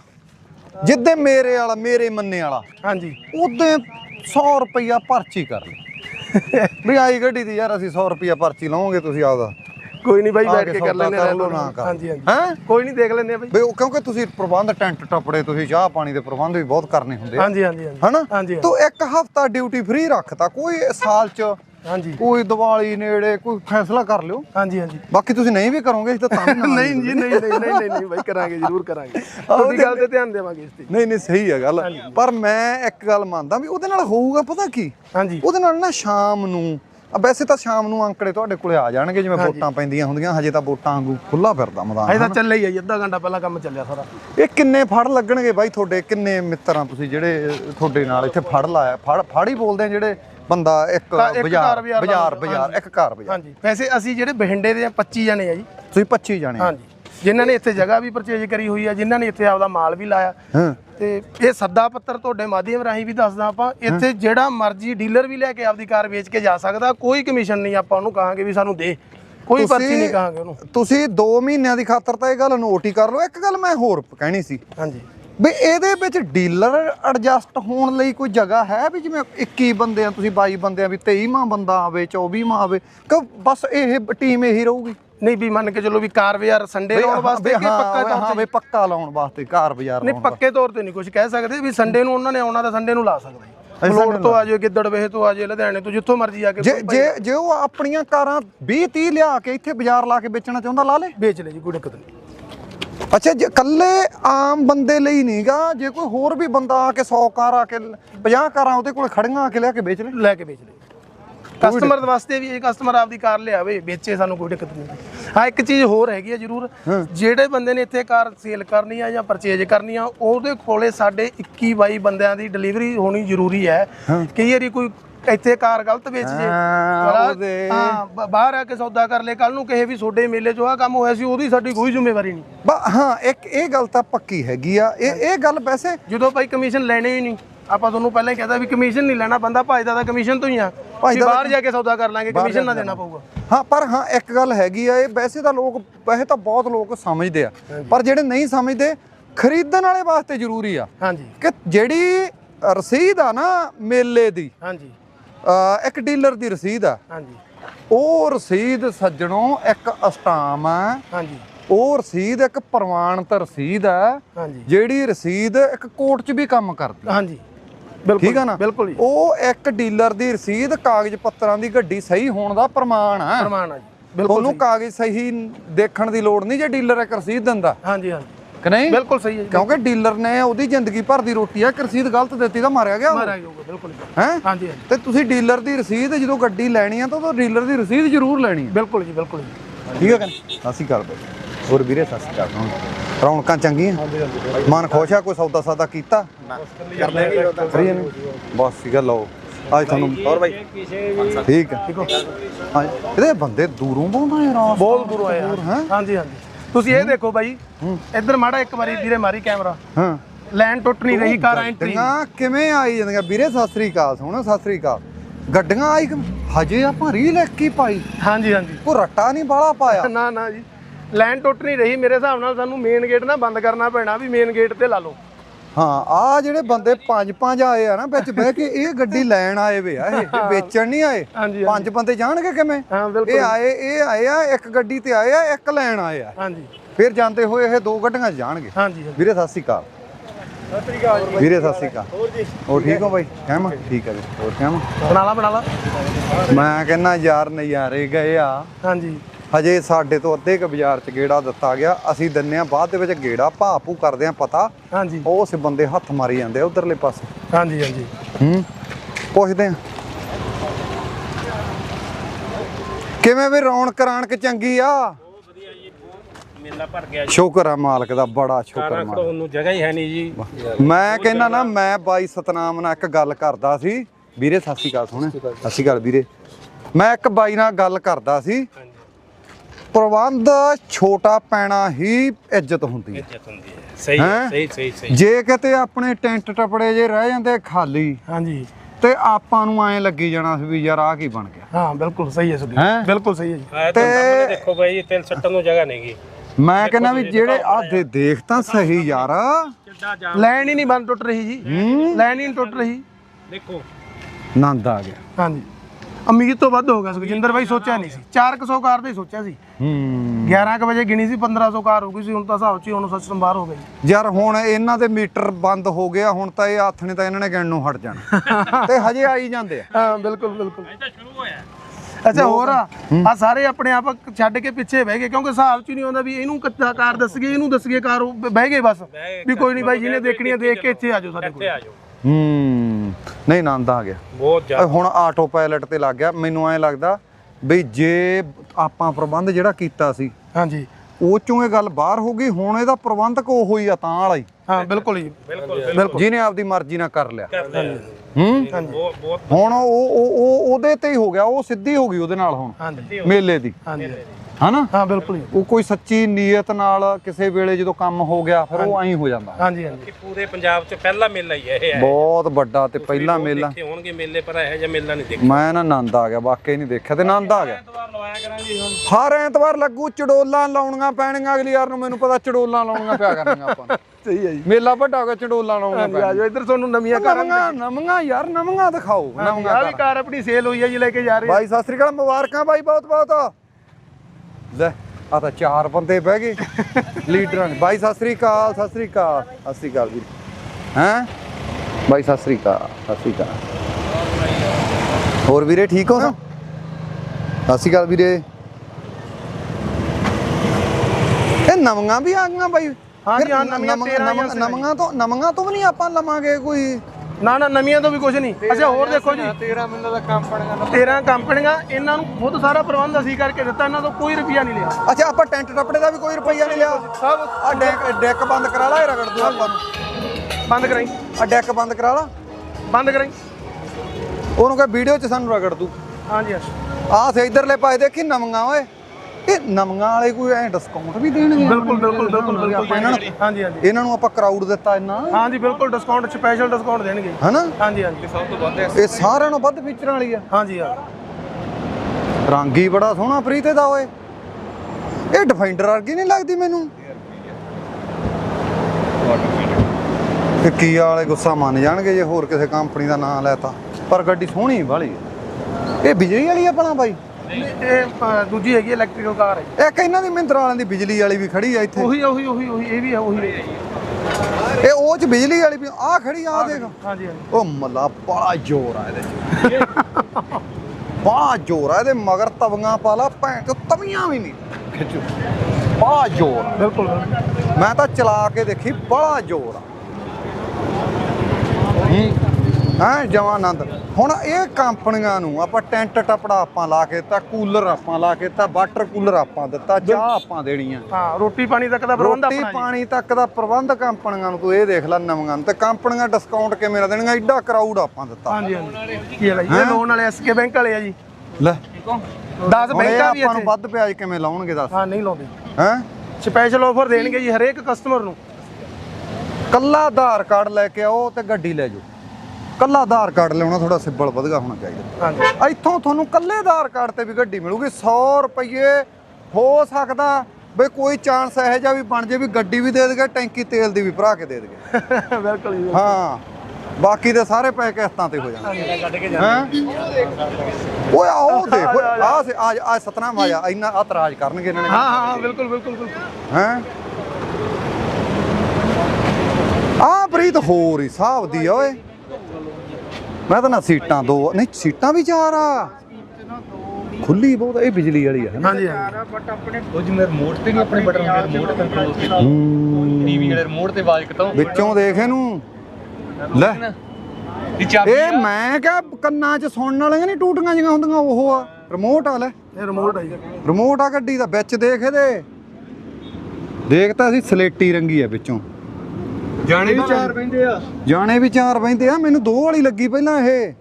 ਜਿੱਦੇ ਮੇਰੇ ਵਾਲਾ ਮੇਰੇ ਮੰਨੇ ਵਾਲਾ। ਹਾਂਜੀ। ਉਦੋਂ 100 ਰੁਪਈਆ ਪਰਚੀ ਕਰ ਲਈ ਵੀ ਆਈ ਗੱਡੀ ਦੀ ਯਾਰ ਅਸੀਂ 100 ਰੁਪਈਆ ਪਰਚੀ ਲਾਉਂਗੇ ਤੁਸੀਂ ਆਪਦਾ। ਕੋਈ ਨਹੀਂ ਬਾਈ ਆ ਬੈਠ ਕੇ ਕੇ ਕਰ ਸੌਦਾ ਲੈਂਦੇ ਕਰ ਆ ਲਓ, ਨਾ ਕਰ। ਹਾਂਜੀ ਹਾਂਜੀ। ਹੈਂ? ਕੋਈ ਨਹੀਂ ਦੇਖ ਆ ਬਾਈ। ਬਈ ਉਹ ਕਿਉਂਕਿ ਤੁਸੀਂ ਪ੍ਰਬੰਧ ਟੈਂਟ ਟੱਪੜੇ ਤੁਸੀਂ ਚਾਹ ਪਾਣੀ ਦੇ ਪ੍ਰਬੰਧ ਵੀ ਬਹੁਤ ਕਰਨੇ ਹੁੰਦੇ ਆ। ਹਾਂਜੀ ਹਾਂਜੀ ਹਾਂਜੀ। ਹਨਾ? ਹਾਂਜੀ ਤੂੰ ਇੱਕ ਹਫਤਾ ਡਿਊਟੀ ਫ੍ਰੀ ਰੱਖਤਾ ਕੋਈ ਸਾਲ ਚ ਹਾਂਜੀ। ਕੋਈ ਦੀਵਾਲੀ ਨੇੜੇ ਕੋਈ ਫੈਸਲਾ ਕਰ ਲਿਓ। ਹਾਂਜੀ ਹਾਂਜੀ। ਬਾਕੀ ਤੁਸੀਂ ਨਹੀਂ ਵੀ ਕਰੋਗੇ ਅਸੀਂ ਤਾਂ ਤਾਂ ਵੀ ਨਹੀਂ ਜੀ ਨਹੀਂ ਨਹੀਂ ਨਹੀਂ ਨਹੀਂ ਨਹੀਂ ਬਾਈ ਕਰਾਂਗੇ ਜ਼ਰੂਰ ਕਰਾਂਗੇ। ਤੁਹਾਡੀ ਗੱਲ ਤੇ ਧਿਆਨ ਦੇਵਾਂਗੇ ਇਸ ਤੇ। ਨਹੀਂ ਨਹੀਂ ਸਹੀ ਹੈ ਗੱਲ। ਪਰ ਮੈਂ ਇੱਕ ਗੱਲ ਮੰਨਦਾ ਵੀ ਉਹਦੇ ਨਾਲ ਹੋਊਗਾ ਪਤਾ ਕੀ? ਹਾਂਜੀ। ਉਹਦੇ ਨਾਲ ਨਾ ਸ਼ਾਮ ਨੂੰ ਆ ਵੈਸੇ ਤਾਂ ਸ਼ਾਮ ਨੂੰ ਅੰਕੜੇ ਤੁਹਾਡੇ ਕੋਲੇ ਆ ਜਾਣਗੇ ਜਿਵੇਂ ਵੋਟਾਂ ਪੈਂਦੀਆਂ ਹੁੰਦੀਆਂ ਹਜੇ ਤਾਂ ਵੋਟਾਂ ਵਾਂਗੂ ਖੁੱਲਾ ਫਿਰਦਾ ਮੈਦਾਨ ਤਾਂ ਚੱਲੇ ਹੀ ਆ ਜੀ ਅੱਧਾ ਘੰਟਾ ਪਹਿਲਾਂ ਕੰਮ ਚੱਲਿਆ ਸਾਰਾ। ਇਹ ਕਿੰਨੇ ਫੜ ਲੱਗਣਗੇ ਬਾਈ ਤੁਹਾਡੇ? ਕਿੰਨੇ ਮਿੱਤਰਾਂ ਤੁਸੀਂ ਜਿਹੜੇ ਤੁਹਾਡੇ ਨਾਲ ਇੱਥੇ ਫੜ ਲਾਇਆ? ਫੜ ਫੜ ਹੀ ਬੋਲਦੇ ਆ ਜਿਹੜੇ ਬੰਦਾ ਇੱਕ ਤਾਂ ਇੱਕ ਬਾਜ਼ਾਰ ਘਰ ਬਾਜ਼ਾਰ ਬਾਜ਼ਾਰ ਬਾਜ਼ਾਰ ਇੱਕ ਘਰ ਬਾਜ਼ਾਰ। ਹਾਂਜੀ ਵੈਸੇ ਅਸੀਂ ਜਿਹੜੇ ਬਠਿੰਡੇ ਦੇ ਆ 25 ਜਣੇ ਆ ਜੀ। ਤੁਸੀਂ 25 ਜਾਣੇ ਹਾਂਜੀ। ਜਿਨ੍ਹਾਂ ਨੇ ਇੱਥੇ ਜਗ੍ਹਾ ਵੀ ਪਰਚੇਜ ਕਰੀ ਹੋਈ ਆ ਜਿਨ੍ਹਾਂ ਨੇ ਇੱਥੇ ਆਪਦਾ ਮਾਲ ਵੀ ਲਾਇਆ। ਹਾਂ। ਤੇ ਇਹ ਸੱਦਾ ਪੱਤਰ ਤੁਹਾਡੇ ਮਾਧਿਅਮ ਰਾਹੀਂ ਵੀ ਦੱਸਦਾ ਆਪਾਂ ਇੱਥੇ ਜਿਹੜਾ ਮਰਜ਼ੀ ਡੀਲਰ ਵੀ ਲੈ ਕੇ ਆਪਦੀ ਕਾਰ ਵੇਚ ਕੇ ਜਾ ਸਕਦਾ ਕੋਈ ਕਮਿਸ਼ਨ ਨਹੀਂ ਆਪਾਂ ਉਹਨੂੰ ਕਹਾਂਗੇ ਵੀ ਸਾਨੂੰ ਦੇ। ਕੋਈ ਪਰਚੀ ਨਹੀਂ ਕਹਾਂਗੇ ਉਹਨੂੰ। ਤੁਸੀਂ 2 ਮਹੀਨਿਆਂ ਦੀ ਖਾਤਰ ਤਾਂ ਇਹ ਗੱਲ ਨੋਟ ਹੀ ਕਰ ਲਓ। ਇੱਕ ਗੱਲ ਮੈਂ ਹੋਰ ਕਹਿਣੀ ਸੀ। ਹਾਂਜੀ। ਵੀ ਇਹਦੇ ਵਿੱਚ ਡੀਲਰ ਐਡਜਸਟ ਹੋਣ ਲਈ ਕੋਈ ਜਗ੍ਹਾ ਹੈ ਵੀ ਜਿਵੇਂ 21 ਬੰਦੇ ਆ ਤੁਸੀਂ 22 ਬੰਦੇ ਆ ਵੀ 23ਵਾਂ ਬੰਦਾ ਆਵੇ 24ਵਾਂ ਆਵੇ? ਕਿ ਬਸ ਇਹ ਟੀਮ ਇਹੀ ਰਹੂਗੀ? ਨਹੀਂ ਵੀ ਮੰਨ ਕੇ ਚੱਲੋ ਵੀ ਕਾਰ ਬਾਜ਼ਾਰ ਸੰਡੇ ਲਾਉਣ ਵਾਸਤੇ ਕਿ ਹਾਂ, ਪੱਕਾ ਹਾਂ ਤੌਰ ਵੀ ਤੇ ਪੱਕਾ ਲਾਉਣ ਵਾਸਤੇ ਕਾਰ ਬਾਜ਼ਾਰ ਨਹੀਂ ਪੱਕੇ ਤੌਰ ਤੇ ਨਹੀਂ ਕੁਝ ਕਹਿ ਸਕਦੇ ਵੀ ਸੰਡੇ ਨੂੰ ਉਹਨਾਂ ਨੇ ਆਉਣਾ ਤਾਂ ਸੰਡੇ ਨੂੰ ਲਾ ਸਕਦੇ। ਨੂੰ ਤੋਂ ਆ ਜਾਓ ਗਿੱਦੜ ਵੇਹ ਤੋਂ ਆ ਜਾਓ ਲੁਧਿਆਣੇ ਤੋਂ ਜਿੱਥੋਂ ਮਰਜ਼ੀ ਆ ਕੇ ਜੇ ਜੇ ਜੇ ਉਹ ਆਪਣੀਆਂ ਕਾਰਾਂ 20 30 ਲਿਆ ਕੇ ਇੱਥੇ ਬਾਜ਼ਾਰ ਲਾ ਕੇ ਵੇਚਣਾ ਚਾਹੁੰਦਾ ਲਾ ਲੇ। ਵੇਚ ਲੈ ਜੀ ਕੋਈ ਦਿੱਕਤ ਨਹੀਂ। ਅੱਛਾ ਜੇ ਕੱਲੇ ਆਮ ਬੰਦੇ ਲਈ ਨਹੀਂਗਾ ਜੇ ਕੋਈ ਹੋਰ ਵੀ ਬੰਦਾ ਆ ਕੇ 100 ਕਾਰ ਆ ਕੇ 50 ਕਾਰਾਂ ਉਹਦੇ ਕੋਲ ਖੜੀਆਂ ਆ ਕੇ ਲਿਆ ਕੇ ਵੇਚ ਲੈ। ਲੈ ਕੇ ਵੇਚ ਲਈ ਕਸਟਮਰ ਵਾਸਤੇ ਵੀ ਇਹ ਕਸਟਮਰ ਆਪਦੀ ਕਾਰ ਲਿਆਵੇ ਵੇਚੇ ਸਾਨੂੰ ਕੋਈ ਦਿੱਕਤ ਨਹੀਂ ਹਾਂ ਇੱਕ ਚੀਜ਼ ਹੋਰ ਹੈਗੀ ਆ ਜਰੂਰ। ਜਿਹੜੇ ਬੰਦੇ ਨੇ ਇੱਥੇ ਕਾਰ ਸੇਲ ਕਰਨੀ ਆ ਜਾਂ ਪਰਚੇਜ ਕਰਨੀ ਆ ਉਹਦੇ ਕੋਲੇ ਸਾਡੇ 21 22 ਬੰਦਿਆਂ ਦੀ ਡਿਲੀਵਰੀ ਹੋਣੀ ਜ਼ਰੂਰੀ ਹੈ। ਕਈ ਵਾਰੀ ਕੋਈ ਇੱਥੇ ਕਾਰ ਗਲਤ ਵੇਚ ਜੇ। ਹਾਂ, ਬਾਹਰ ਆ ਕੇ ਸੌਦਾ ਕਰ ਲੇ ਕੱਲ ਨੂੰ ਕਹੇ ਵੀ ਤੁਹਾਡੇ ਮੇਲੇ 'ਚ ਆਹ ਕੰਮ ਹੋਇਆ ਸੀ ਉਹਦੀ ਸਾਡੀ ਕੋਈ ਜ਼ਿੰਮੇਵਾਰੀ ਨਹੀਂ। ਹਾਂ ਇੱਕ ਇਹ ਗੱਲ ਤਾਂ ਪੱਕੀ ਹੈਗੀ ਆ। ਇਹ ਇਹ ਗੱਲ ਵੈਸੇ ਜਦੋਂ ਭਾਈ ਕਮਿਸ਼ਨ ਲੈਣੇ ਹੀ ਨਹੀਂ ਆਪਾਂ ਤੁਹਾਨੂੰ ਪਹਿਲਾਂ ਹੀ ਕਹਤਾ ਵੀ ਕਮਿਸ਼ਨ ਨਹੀਂ ਲੈਣਾ ਬੰਦਾ ਭਜਦਾ ਤਾਂ ਕਮਿਸ਼ਨ ਤੋਂ ਹੀ ਆ। ਵੀ ਤਾਂ- ਬਾਹਰ ਜਾ ਕੇ ਸੌਦਾ ਕਰ ਲਾਂਗੇ ਕਮਿਸ਼ਨ ਨਾ ਦੇਣਾ ਪਊਗਾ। ਹਾਂ ਪਰ ਹਾਂ ਇੱਕ ਗੱਲ ਹੈਗੀ ਆ ਇਹ ਵੈਸੇ ਤਾਂ ਲੋਕ ਵੈਸੇ ਤਾਂ ਬਹੁਤ ਲੋਕ ਸਮਝਦੇ ਆ। ਪਰ ਜਿਹੜੇ ਨਹੀਂ ਸਮਝਦੇ ਖਰੀਦਣ ਵਾਲੇ ਵਾਸਤੇ ਜ਼ਰੂਰੀ ਆ। ਹਾਂਜੀ। ਕਿ ਜਿਹੜੀ ਰਸੀਦ ਆ ਨਾ ਮੇਲੇ ਦੀ ਹਾਂਜੀ। ਇੱਕ ਡੀਲਰ ਦੀ ਰਸੀਦ ਆ ਹਾਂਜੀ। ਉਹ ਰਸੀਦ ਸੱਜਣੋਂ ਇੱਕ ਅਸਟਾਮ ਆ। ਹਾਂਜੀ। ਉਹ ਰਸੀਦ ਇੱਕ ਪ੍ਰਮਾਣਿਤ ਰਸੀਦ ਆ ਜਿਹੜੀ ਰਸੀਦ ਇੱਕ ਕੋਰਟ 'ਚ ਵੀ ਕੰਮ ਕਰਦੀ ਹਾਂਜੀ। ਠੀਕ ਆ ਨਾ? ਬਿਲਕੁਲ ਜੀ। ਉਹ ਇੱਕ ਡੀਲਰ ਦੀ ਰਸੀਦ ਕਾਗਜ਼ ਪੱਤਰਾਂ ਦੀ ਗੱਡੀ ਸਹੀ ਹੋਣ ਦਾ ਪ੍ਰਮਾਣ ਆ। ਪ੍ਰਮਾਣ ਆ ਜੀ। ਬਿਲਕੁਲ ਤੁਹਾਨੂੰ ਕਾਗਜ਼ ਸਹੀ ਦੇਖਣ ਦੀ ਲੋੜ ਨਹੀਂ ਜੇ ਡੀਲਰ ਇੱਕ ਰਸੀਦ ਦਿੰਦਾ। ਹਾਂਜੀ ਹਾਂਜੀ। ਕਿ ਨਹੀਂ? ਬਿਲਕੁਲ ਸਹੀ ਹੈ ਜੀ। ਕਿਉਂਕਿ ਡੀਲਰ ਨੇ ਉਹਦੀ ਜ਼ਿੰਦਗੀ ਭਰ ਦੀ ਰੋਟੀ ਆ ਰਸੀਦ ਗਲਤ ਦਿੱਤੀ ਤਾਂ ਮਾਰਿਆ ਗਿਆ ਮਾਰਿਆ ਜਾਊਗਾ ਬਿਲਕੁਲ। ਹੈ? ਹਾਂਜੀ ਤੇ ਤੁਸੀਂ ਡੀਲਰ ਦੀ ਰਸੀਦ ਜਦੋਂ ਗੱਡੀ ਲੈਣੀ ਆ ਤਾਂ ਉਹ ਡੀਲਰ ਦੀ ਰਸੀਦ ਜ਼ਰੂਰ ਲੈਣੀ ਬਿਲਕੁਲ ਜੀ ਬਿਲਕੁਲ ਜੀ। ਠੀਕ ਹੈ ਕਿ ਅਕਾਲ ਬਾਈ। ਹੋਰ ਵੀਰੇ ਸਤਿ ਸ਼੍ਰੀ ਅਕਾਲ। ਰੌਣਕਾਂ ਚੰਗੀਆਂ? ਮਨ ਖੁਸ਼ ਆ ਕੋਈ ਸੌਦਾ ਸਾਦਾ ਕੀਤਾ? ਬਸ ਸੀਗਾ ਲਓ। ਅੱਜ ਤੁਹਾਨੂੰ ਹੋਰ ਬਾਈ? ਠੀਕ ਹੈ ਇਹਦੇ ਬੰਦੇ ਦੂਰੋਂ ਬੋਲਦਾ ਯਾਰ ਬਹੁਤ ਦੂਰੋਂ? ਹਾਂ? ਹਾਂਜੀ ਹਾਂਜੀ। ਤੁਸੀਂ ਇਹ ਦੇਖੋ ਬਾਈ ਇੱਧਰ ਮਾੜਾ ਇੱਕ ਵਾਰੀ ਵੀਰੇ ਮਾਰੀ ਕੈਮਰਾ। ਹਾਂ। ਲਾਈਨ ਟੁੱਟ ਨਹੀਂ ਰਹੀ ਕਾਰ ਐਂਟਰੀ ਕਿਵੇਂ ਆਈ ਜਾਂਦੀਆਂ? ਵੀਰੇ ਸਤਿ ਸ੍ਰੀ ਅਕਾਲ ਸੋਹਣਾ ਸਤਿ ਸ੍ਰੀ ਅਕਾਲ। ਗੱਡੀਆਂ ਆਈ? ਹਜੇ ਆਪਾਂ ਰੀਲ ਇੱਕ ਹੀ ਪਾਈ। ਹਾਂਜੀ ਹਾਂਜੀ। ਕੋ ਰੱਟਾ ਨਹੀਂ ਬਾਲਾ ਪਾਇਆ। ਨਾ ਨਾ ਜੀ। ਲਾਈਨ ਟੁੱਟ ਨਹੀਂ ਰਹੀ ਮੇਰੇ ਹਿਸਾਬ ਨਾਲ ਸਾਨੂੰ ਮੇਨ ਗੇਟ ਨਾ ਬੰਦ ਕਰਨਾ ਪੈਣਾ ਵੀ ਮੇਨ ਗੇਟ ਤੇ ਲਾ ਲਓ। ਹਾਂ ਆ ਜਿਹੜੇ ਬੰਦੇ ਪੰਜ ਪੰਜ ਆਏ ਆ ਨਾ ਵਿੱਚ ਬਹਿ ਕੇ ਇਹ ਗੱਡੀ ਲੈਣ ਆਏ ਵੇ ਆ ਇਹ ਵੇਚਣ ਨਹੀਂ ਆਏ। ਪੰਜ ਬੰਦੇ ਜਾਣਗੇ ਕਿਵੇਂ? ਹਾਂ ਬਿਲਕੁਲ। ਇਹ ਆਏ ਇਹ ਆਏ ਆ ਇੱਕ ਗੱਡੀ ਤੇ ਆਏ ਆ ਇੱਕ ਲੈਣ ਆਏ ਆ। ਹਾਂਜੀ। ਫਿਰ ਜਾਂਦੇ ਹੋਏ ਇਹ ਦੋ ਗੱਡੀਆਂ 'ਚ ਜਾਣਗੇ। ਹਾਂਜੀ। ਵੀਰੇ ਸਤਿ ਸ੍ਰੀ ਅਕਾਲ। ਵੀਰੇ ਸਤਿ ਸ੍ਰੀ ਅਕਾਲ। ਹੋਰ ਜੀ? ਹੋਰ ਠੀਕ ਹੋ ਬਾਈ? ਕਹਿਮ ਠੀਕ ਹੈ ਜੀ। ਹੋਰ ਕਹਿਮ ਬਣਾ ਲਾ ਬਣਾ ਲਾ। ਮੈਂ ਕਹਿੰਦਾ ਯਾਰ ਨਜ਼ਾਰੇ ਗਏ ਆ। ਹਾਂਜੀ। ਹਜੇ ਸਾਡੇ ਤੋਂ ਅੱਧੇ ਕ ਬਾਜ਼ਾਰ ਚ ਗੇੜਾ ਦਿੱਤਾ ਗਿਆ। ਅਸੀਂ ਦਿੰਨੇ ਆ ਬਾਅਦ ਦੇ ਵਿੱਚ ਗੇੜਾ ਭਾਪੂ ਕਰਦੇ ਆ ਪਤਾ? ਹਾਂਜੀ। ਉਹ ਸੇ ਬੰਦੇ ਹੱਥ ਮਾਰੀ ਜਾਂਦੇ ਆ ਉਧਰਲੇ ਪਾਸੇ। ਹਾਂਜੀ ਹਾਂਜੀ। ਹੂੰ? ਪੁੱਛਦੇ ਆ। ਕਿਵੇਂ ਵੀ ਰੌਣਕ ਰਾਣਕ ਚੰਗੀ ਆ? ਮੇਲਾ ਭਰ ਗਿਆ ਸ਼ੁਕਰ ਆ ਮਾਲਕ ਦਾ ਬੜਾ ਸ਼ੁਕਰ ਕਾਰਾਂ ਮਾਲਕ। ਖੜਾਉਣ ਨੂੰ ਜਗ੍ਹਾ ਹੀ ਹੈ ਨਹੀਂ ਜੀ। ਮੈਂ ਕਹਿੰਦਾ ਨਾ ਮੈਂ ਬਾਈ ਸਤਨਾਮ ਨਾਲ ਇੱਕ ਗੱਲ ਕਰਦਾ ਸੀ। ਵੀਰੇ ਸਤਿ ਸ਼੍ਰੀ ਅਕਾਲ ਸੋਹਣੇ। ਸਤਿ ਸ਼੍ਰੀ ਅਕਾਲ ਵੀਰੇ। ਮੈਂ ਇੱਕ ਬਾਈ ਨਾਲ ਗੱਲ ਕਰਦਾ ਸੀ। ਪ੍ਰਬੰਧ ਛੋਟਾ ਪੈਣਾ ਹੀ ਇੱਜ਼ਤ ਹੁੰਦੀ ਹੈ। ਇੱਜ਼ਤ ਹੁੰਦੀ ਹੈ। ਸਹੀ ਹੈਂ? ਸਹੀ ਸਹੀ ਸਹੀ। ਜੇ ਕਿਤੇ ਆਪਣੇ ਟੈਂਟ ਟਪੜੇ ਜੇ ਰਹਿ ਜਾਂਦੇ ਖਾਲੀ ਹਾਂਜੀ। ਤੇ ਆਪਾਂ ਨੂੰ ਐਂ ਲੱਗੀ ਜਾਣਾ ਸੀ ਵੀ ਯਾਰ ਆ ਕੀ ਬਣ ਗਿਆ। ਹਾਂ ਬਿਲਕੁਲ ਸਹੀ ਹੈ ਹੈਂ? ਬਿਲਕੁਲ ਸਹੀ ਹੈ ਜੀ। ਤਾਂ ਸਾਹਮਣੇ ਦੇਖੋ ਬਾਈ ਤੇਲ ਸੱਟਣ ਨੂੰ ਜਗ੍ਹਾ ਨਹੀਂਗੀ ਮੈਂ ਕਹਿੰਦਾ ਵੀ ਜਿਹੜੇ ਆ ਦੇ ਦੇਖ ਤਾਂ ਸਹੀ ਯਾਰ। ਕਿੱਡਾ ਲਾਈਨ ਹੀ ਨਹੀਂ ਬੰਦ ਟੁੱਟ ਰਹੀ ਜੀ। ਲਾਈਨ ਹੀ ਨਹੀਂ ਟੁੱਟ ਰਹੀ। ਦੇਖੋ। ਆਨੰਦ ਆ ਗਿਆ। ਹਾਂਜੀ। ਉਮੀਦ ਤੋਂ ਵੱਧ ਹੋ ਗਿਆ ਸੁਖਜਿੰਦਰ ਬਾਈ ਸੋਚਿਆ ਨਹੀਂ ਸੀ। 400 ਕਾਰ ਦਾ ਹੀ ਸੋਚਿਆ ਸੀ। ਹੂੰ। 11 ਕੁ ਵਜੇ ਗਿਣੀ ਸੀ 1500 ਕਾਰ ਹੋ ਗਈ ਸੀ ਹੁਣ ਤਾਂ ਹਿਸਾਬ 'ਚ ਹੀ ਹੁਣ ਸਿਸਟਮ ਬਾਹਰ ਹੋ ਗਈ ਯਾਰ ਹੁਣ ਇਹਨਾਂ ਦੇ ਮੀਟਰ ਬੰਦ ਹੋ ਗਿਆ ਹੁਣ ਤਾਂ ਇਹ ਹੱਥ ਨੇ ਤਾਂ ਇਹਨਾਂ ਨੇ ਗਿਣਨ ਨੂੰ ਹਟ ਜਾਣਾ। ਤੇ ਹਜੇ ਆਈ ਜਾਂਦੇ ਆ। ਹਾਂ ਬਿਲਕੁਲ ਬਿਲਕੁਲ। ਇਹ ਤਾਂ ਸ਼ੁਰੂ ਹੋਇਆ। ਅੱਛਾ ਹੋਰ ਆ? ਆ ਸਾਰੇ ਆਪਣੇ ਆਪ ਛੱਡ ਕੇ ਪਿੱਛੇ ਬਹਿ ਗਏ ਕਿਉਂਕਿ ਹਿਸਾਬ 'ਚ ਨਹੀਂ ਆਉਂਦਾ ਵੀ ਇਹਨੂੰ ਕਿੱਦਾਂ ਕਾਰ ਦੱਸਗੇ ਇਹਨੂੰ ਦੱਸਗੇ ਕਾਰ ਉਹ ਬ- ਬਹਿ ਗਏ ਬਸ। ਗਏ, ਵੀ ਕੋਈ ਨਹੀਂ ਬਾਈ ਜਿਹਨੇ ਦੇਖਣੀ ਆ ਦੇਖ ਕੇ ਇੱਥੇ ਆ ਜਾਓ ਸਾਡੇ ਕੋਲ। ਇੱਥੇ ਆ ਜਾਓ। ਹੂੰ। ਨਹੀਂ ਆਨੰਦ ਆ ਗਿਆ। ਬਹੁਤ ਜ਼ਿਆਦਾ। ਹੁਣ ਆਟੋ ਪਾਇਲਟ ਤੇ ਲੱਗ ਗਿਆ। ਮੈਨੂੰ ਐਂ ਲੱਗਦਾ ਵੀ ਜੇ ਆਪਾਂ ਪ੍ਰਬੰਧ ਜਿਹੜਾ ਕੀਤਾ ਸੀ ਹਾਂਜੀ। ਉਹ ਚੋਂ ਇਹ ਗੱਲ ਬਾਹਰ ਹੋ ਗਈ ਹੁਣ ਇਹਦਾ ਪ੍ਰਬੰਧਕ ਉਹ ਹੀ ਆ ਤਾਂ ਵਾਲਾ ਹੀ। ਹਾਂ ਬਿਲਕੁਲ ਜੀ। ਬਿਲਕੁਲ ਜਿਹਨੇ ਆਪਦੀ ਮਰਜ਼ੀ ਨਾਲ ਕਰ ਲਿਆ। ਹੂੰ? ਹੁਣ ਉਹ ਉਹ ਉਹ ਉਹਦੇ ਤੇ ਹੀ ਹੋ ਗਿਆ ਉਹ ਸਿੱਧੀ ਹੋ ਗਈ ਉਹਦੇ ਨਾਲ ਹੁਣ। ਮੇਲੇ ਦੀ। ਹਾਂਜੀ। ਹਨਾ? ਹਾਂ ਬਿਲਕੁਲ ਜੀ। ਉਹ ਕੋਈ ਸੱਚੀ ਨੀਅਤ ਨਾਲ ਕਿਸੇ ਵੇਲੇ ਜਦੋਂ ਕੰਮ ਹੋ ਗਿਆ ਫਿਰ ਉਹ ਐਂ ਹੋ ਜਾਂਦਾ। ਹਾਂਜੀ ਹਾਂਜੀ। ਕਿ ਪੂਰੇ ਪੰਜਾਬ 'ਚ ਪਹਿਲਾ ਮੇਲਾ ਹੀ ਹੈ ਇਹ ਹੈ। ਬਹੁਤ ਵੱਡਾ ਤੇ ਪਹਿਲਾ ਮੇਲਾ। ਦੇਖੇ ਹੋਣਗੇ ਮੇਲੇ ਪਰ ਇਹੋ ਜਿਹਾ ਮੇਲਾ ਨਹੀਂ ਦੇਖਿਆ। ਮੈਂ ਨਾ ਆਨੰਦ ਆ ਗਿਆ ਵਾਕਈ ਨਹੀਂ ਦੇਖਿਆ ਤੇ ਆਨੰਦ ਆ ਗਿਆ। ਐਤਵਾਰ ਲਵਾਇਆ ਕਰਾਂਗੇ ਹੁਣ। ਹਰ ਐਤਵਾਰ ਲੱਗੂ ਚੜੋਲਾਂ ਲਾਉਣੀਆਂ ਪੈਣੀਆਂ ਅਗਲੀ ਵਾਰ ਨੂੰ ਮੈਨੂੰ ਪਤਾ ਚੜੋਲਾਂ ਲਾਉਣੀਆਂ ਪਿਆ ਕਰਨੀਆਂ ਆਪਾਂ ਨੂੰ। ਸਹੀ ਹੈ ਜੀ। ਮੇਲਾ ਵੱਡਾ ਹੋ ਗਿਆ ਚੜੋਲਾਂ ਲਾਉਣੀਆਂ ਹਾਂਜੀ ਆ ਜਾਓ ਇੱਧਰ ਤੁਹਾਨੂੰ ਨਵੀਆਂ ਕਾਰਾਂ ਨਵੀਆਂ ਨਵੀਆਂ ਯਾਰ ਨਵੀਆਂ ਦਿਖਾਓ ਨਵੀਆਂ ਆ ਵੀ ਕਾਰ। ਆਪਣੀ ਸੇਲ ਹੋਈ ਹੈ ਜੀ ਲੈ ਕੇ ਜਾ ਰਹੇ ਬਾਈ ਸਤਿ ਸ੍ਰੀ ਅਕਾਲ ਮੁਬਾਰਕਾਂ ਬਾਈ ਬਹੁਤ ਬਹੁਤ। ਲੈ ਆ ਤਾਂ ਚਾਰ ਬੰਦੇ ਬਹਿ ਗਏ ਲੀਡਰਾਂ ਨੇ। ਬਾਈ ਸਤਿ ਸ੍ਰੀ ਅਕਾਲ ਸਤਿ ਸ੍ਰੀ ਅਕਾਲ। ਸਤਿ ਸ੍ਰੀ ਅਕਾਲ ਵੀਰ। ਹੈਂ? ਬਾਈ ਸਤਿ ਸ੍ਰੀ ਅਕਾਲ ਸਤਿ ਸ੍ਰੀ ਅਕਾਲ। ਹੋਰ ਵੀਰੇ ਠੀਕ ਹੋ? ਸਤਿ ਸ੍ਰੀ ਅਕਾਲ ਵੀਰੇ। ਇਹ ਨਵੀਆਂ ਵੀ ਆ ਗਈਆਂ ਬਾਈ। ਹਾਂਜੀ, ਹਾਂ, ਨਵੀਆਂ ਨਵੀਆਂ- 13 ਨਵੀਆਂ- ਨਵੀਆਂ ਤੋਂ ਨਵੀਆਂ ਤੋਂ ਵੀ ਨਹੀਂ ਆਪਾਂ ਲਵਾਂਗੇ ਕੋਈ। ਨਾ ਨਾ ਨਵੀਆਂ ਤੋਂ ਵੀ ਕੁਝ ਨਹੀਂ। ਅੱਛਾ ਹੋਰ ਦੇਖੋ ਜੀ। 13 ਮਿੰਟ ਦਾ ਕੰਪਨੀਆਂ 13 ਕੰਪਨੀਆਂ ਇਹਨਾਂ ਨੂੰ ਖੁਦ ਸਾਰਾ ਪ੍ਰਬੰਧ ਅਸੀਂ ਕਰਕੇ ਦਿੱਤਾ ਇਹਨਾਂ ਤੋਂ ਕੋਈ ਰੁਪਿਆ ਨਹੀਂ ਲਿਆ। ਅੱਛਾ ਆਪਾਂ ਟੈਂਟ ਟੱਪੜੇ ਦਾ ਵੀ ਕੋਈ ਰੁਪਈਆ ਨਹੀਂ ਲਿਆ। ਸਭ ਆ ਡੈਕ ਡੈਕ ਬੰਦ ਕਰਾ ਲਾ ਇਹ ਰਗੜ ਦੂ ਆਪਾਂ ਨੂੰ। ਬੰਦ ਕਰਾਈ। ਆ ਡੈਕ ਬੰਦ ਕਰਾ ਲਾ। ਬੰਦ ਕਰਾਈ। ਉਹਨੂੰ ਕਹ ਵੀਡੀਓ 'ਚ ਸਾਨੂੰ ਰਗੜ ਦੂ। ਹਾਂਜੀ ਹਾਂਜੀ। ਆਹ ਸੇ ਇਧਰਲੇ ਪਾਸੇ ਦੇਖੀ ਨਵੀਆਂ ਓਏ। ਇਹ ਨਵੀਆਂ ਵਾਲੇ ਕੋਈ ਐ ਡਿਸਕਾਊਂਟ ਵੀ ਦੇਣਗੇ? ਬਿਲਕੁਲ ਬਿਲਕੁਲ ਬਿਲਕੁਲ ਆਪਾਂ ਇਹਨਾਂ ਨੂੰ ਹਾਂਜੀ ਹਾਂਜੀ। ਇਹਨਾਂ ਨੂੰ ਆਪਾਂ ਕਰਾਊਡ ਦਿੱਤਾ ਇੰਨਾ? ਹਾਂਜੀ ਬਿਲਕੁਲ ਡਿਸਕਾਊਂਟ ਸਪੈਸ਼ਲ ਡਿਸਕਾਊਂਟ ਦੇਣਗੇ। ਹਨਾ? ਹਾਂਜੀ ਹਾਂਜੀ। ਸਭ ਤੋਂ ਵੱਧ ਇਹ ਸਾਰਿਆਂ ਨੂੰ ਵੱਧ ਫੀਚਰਾਂ ਵਾਲੀ ਆ। ਹਾਂਜੀ ਹਾਂ। ਰੰਗ ਹੀ ਬੜਾ ਸੋਹਣਾ ਪ੍ਰੀਤ ਦਾ ਓਏ। ਇਹ ਡਿਫੈਂਡਰ ਵਰਗੀ ਨਹੀਂ ਲੱਗਦੀ ਮੈਨੂੰ। ਤੇ ਕੀ ਵਾਲੇ ਗੁੱਸਾ ਮੰਨ ਜਾਣਗੇ ਜੇ ਹੋਰ ਕਿਸੇ ਕੰਪਨੀ ਦਾ ਨਾਮ ਲੈਤਾ। ਪਰ ਗੱਡੀ ਸੋਹਣੀ ਵਾਲੀ ਇਹ ਬਿਜਲੀ ਵਾਲੀ ਆ ਆਪਣਾ ਬਾਈ। ਇਹ ਅ, ਦੂਜੀ ਹੈਗੀ ਇਲੈਕਟ੍ਰੀਕਲ ਕਾਰ ਹੈ। ਇੱਕ ਇਹਨਾਂ ਦੀ ਮਹਿੰਦਰਾ ਵਾਲਿਆਂ ਦੀ ਬਿਜਲੀ ਵਾਲੀ ਵੀ ਖੜੀ ਆ ਇੱਥੇ। ਉਹੀ ਉਹੀ ਉਹੀ ਉਹੀ ਇਹ ਵੀ ਹੈ ਉਹੀ ਹੈ। ਇਹ ਉਹ ਚ ਬਿਜਲੀ ਵਾਲੀ ਵੀ ਆ ਖੜੀ ਆ ਆਹ ਦੇਖ। ਹਾਂਜੀ ਹਾਂਜੀ। ਉਹ ਮੱਲਾ ਬੜਾ ਜ਼ੋਰ ਆ ਇਹਦੇ ਚ। ਬੜਾ ਜ਼ੋਰ ਆ ਇਹਦੇ ਮਗਰ ਤਵੀਆਂ ਪਾ ਲਾ ਭੈਣ ਚੋ ਤਵੀਆਂ ਵੀ ਨਹੀਂ। ਖਿੱਚੂ ਬੜਾ ਜ਼ੋਰ ਆ। ਬਿਲਕੁਲ ਬਿਲਕੁਲ। ਮੈਂ ਤਾਂ ਚਲਾ ਕੇ ਦੇਖੀ ਬੜਾ ਜ਼ੋਰ ਆ। ਹਾਂ ਜਮਾ ਆਨੰਦ। ਹੁਣ ਇਹ ਕੰਪਨੀਆਂ ਨੂੰ ਆਪਾਂ ਟੈਂਟ ਟਪੜਾ ਆਪਾਂ ਲਾ ਕੇ ਤਾਂ ਕੂਲਰ ਆਪਾਂ ਲਾ ਕੇ ਤਾਂ ਵਾਟਰ ਕੂਲਰ ਆਪਾਂ ਦਿੱਤਾ ਚਾਹ ਆਪਾਂ ਦੇਣੀਆਂ। ਹਾਂ ਰੋਟੀ ਪਾਣੀ ਤੱਕ ਦਾ ਪ੍ਰਬੰਧ ਰੋਟੀ ਆਪਣਾ ਪਾਣੀ ਤੱਕ ਦਾ ਪ੍ਰਬੰਧ ਕੰਪਨੀਆਂ ਨੂੰ ਤੂੰ ਇਹ ਦੇਖ ਲੈ ਨਵੀਆਂ ਤੇ ਕੰਪਨੀਆਂ ਡਿਸਕਾਊਂਟ ਕਿਵੇਂ ਨਾ ਦੇਣਗੀਆਂ ਐਡਾ ਕਰਾਊਡ ਆਪਾਂ ਦਿੱਤਾ। ਹਾਂਜੀ ਹਾਂਜੀ। ਕੀ ਹੈ ਇਹ ਲੋਨ ਵਾਲੇ ਐਸਕੇ ਬੈਂਕ ਵਾਲੇ ਆ ਜੀ। ਲੈ। 10 ਹੁਣ ਇਹ ਬੈਂਕਾਂ ਵੀ ਆਪਾਂ ਨੂੰ ਵੱਧ ਪਿਆਜ ਕਿਵੇਂ ਲਾਉਣਗੇ ਦੱਸ? ਹਾਂ ਨਹੀਂ ਲਾਉਂਦੇ। ਹੈ? ਸਪੈਸ਼ਲ ਆਫਰ ਦੇਣਗੇ ਜੀ ਹਰੇਕ ਕਸਟਮਰ ਨੂੰ। ਕੱਲਾ ਆਧਾਰ ਕਾਰਡ ਲੈ ਕੇ ਆਓ ਤੇ ਗੱਡੀ ਲੈ ਜਾਓ। ਕੱਲਾ ਆਧਾਰ ਕਾਰਡ ਲਿਆਉਣਾ ਥੋੜਾ ਸਿੰਬਲ ਵਧਗਾ ਹੋਣਾ ਚਾਹੀਦਾ। ਹਾਂਜੀ। ਇੱਥੋਂ ਤੁਹਾਨੂੰ ਕੱਲੇ ਆਧਾਰ ਕਾਰਡ ਤੇ ਵੀ ਗੱਡੀ ਮਿਲੂਗੀ 100 ਰੁਪਏ ਹੋ ਸਕਦਾ ਬਈ ਕੋਈ ਚਾਂਸ ਇਹੋ ਜਿਹਾ ਵੀ ਬਣ ਜੇ ਵੀ ਗੱਡੀ ਵੀ ਦੇ ਦੇਗੇ ਟੈਂਕੀ ਤੇਲ ਦੀ ਵੀ ਭਰਾ ਕੇ ਦੇ ਦੇਗੇ। ਬਿਲਕੁਲ ਜੀ ਹਾਂ ਬਾਕੀ ਦੇ ਸਾਰੇ ਪੈ ਕਿਸ਼ਤਾਂ ਤੇ ਹੋ ਜਾਣਗੇ। ਕੱਢ ਕੇ ਹੈਂ? ਓਏ ਆਓ ਦੇਖ ਓਏ ਆ ਸੇ ਆ ਆ ਸਤਨਾਮ ਆਇਆ ਇੰਨਾ ਇਤਰਾਜ਼ ਕਰਨਗੇ ਇਹਨਾਂ ਨੇ। ਹਾਂ ਹਾਂ ਬਿਲਕੁਲ ਬਿਲਕੁਲ ਬਿਲਕੁਲ। ਹੈਂ? ਆ ਪ੍ਰੀਤ ਹੋਰ ਹੀ ਹਿਸਾਬ ਦੀ ਓਏ। ਮੈਂ ਤਾਂ ਨਾ ਸੀਟਾਂ ਦੋ ਨਹੀਂ ਸੀਟਾਂ ਵੀ ਚਾਰ ਆ। ਖੁੱਲੀ ਬਹੁਤ ਇਹ ਬਿਜਲੀ ਵਾਲੀ ਆ। ਹਨਾ? ਹਾਂਜੀ। ਹਾਂਜੀ ਉਹ ਜਿਵੇਂ ਰਿਮੋਟ ਤੇ ਨਹੀਂ ਆਪਣੇ ਬਟਨ ਰਿਮੋਟ ਕੰਟਰੋਲ ਤੇ ਟੀਵੀ ਵਾਲੇ ਰਿਮੋਟ ਤੇ ਆਵਾਜ਼ ਕਿਤੋਂ ਵਿੱਚੋਂ ਦੇਖ ਇਹਨੂੰ। ਲੈ। ਇਹ ਮੈਂ ਕਿਹਾ ਕੰਨਾਂ 'ਚ ਸੁਣਨ ਵਾਲੀਆਂ ਨਹੀਂ ਟੂਟੀਆਂ ਜਿਹੀਆਂ ਹੁੰਦੀਆਂ ਉਹ ਆ। ਰਿਮੋਟ ਆ ਲੈ। ਇਹ ਰਿਮੋਟ ਹੈ ਜੀ। ਰਿਮੋਟ ਆ ਗੱਡੀ ਦਾ ਵਿੱਚ ਦੇਖ ਇਹਦੇ। ਦੇਖ ਤਾਂ ਅਸੀਂ ਸਲੇਟੀ ਰੰਗੀ ਆ ਵਿੱਚੋਂ। ਜਾਣੇ ਵੀ ਚਾਰ ਪੈਂਦੇ ਆ। ਜਾਣੇ ਵੀ ਚਾਰ ਬੈਂਦੇ ਆ। ਮੈਨੂੰ ਦੋ ਵਾਲੀ ਲੱਗੀ ਪਹਿਲਾਂ ਇਹ।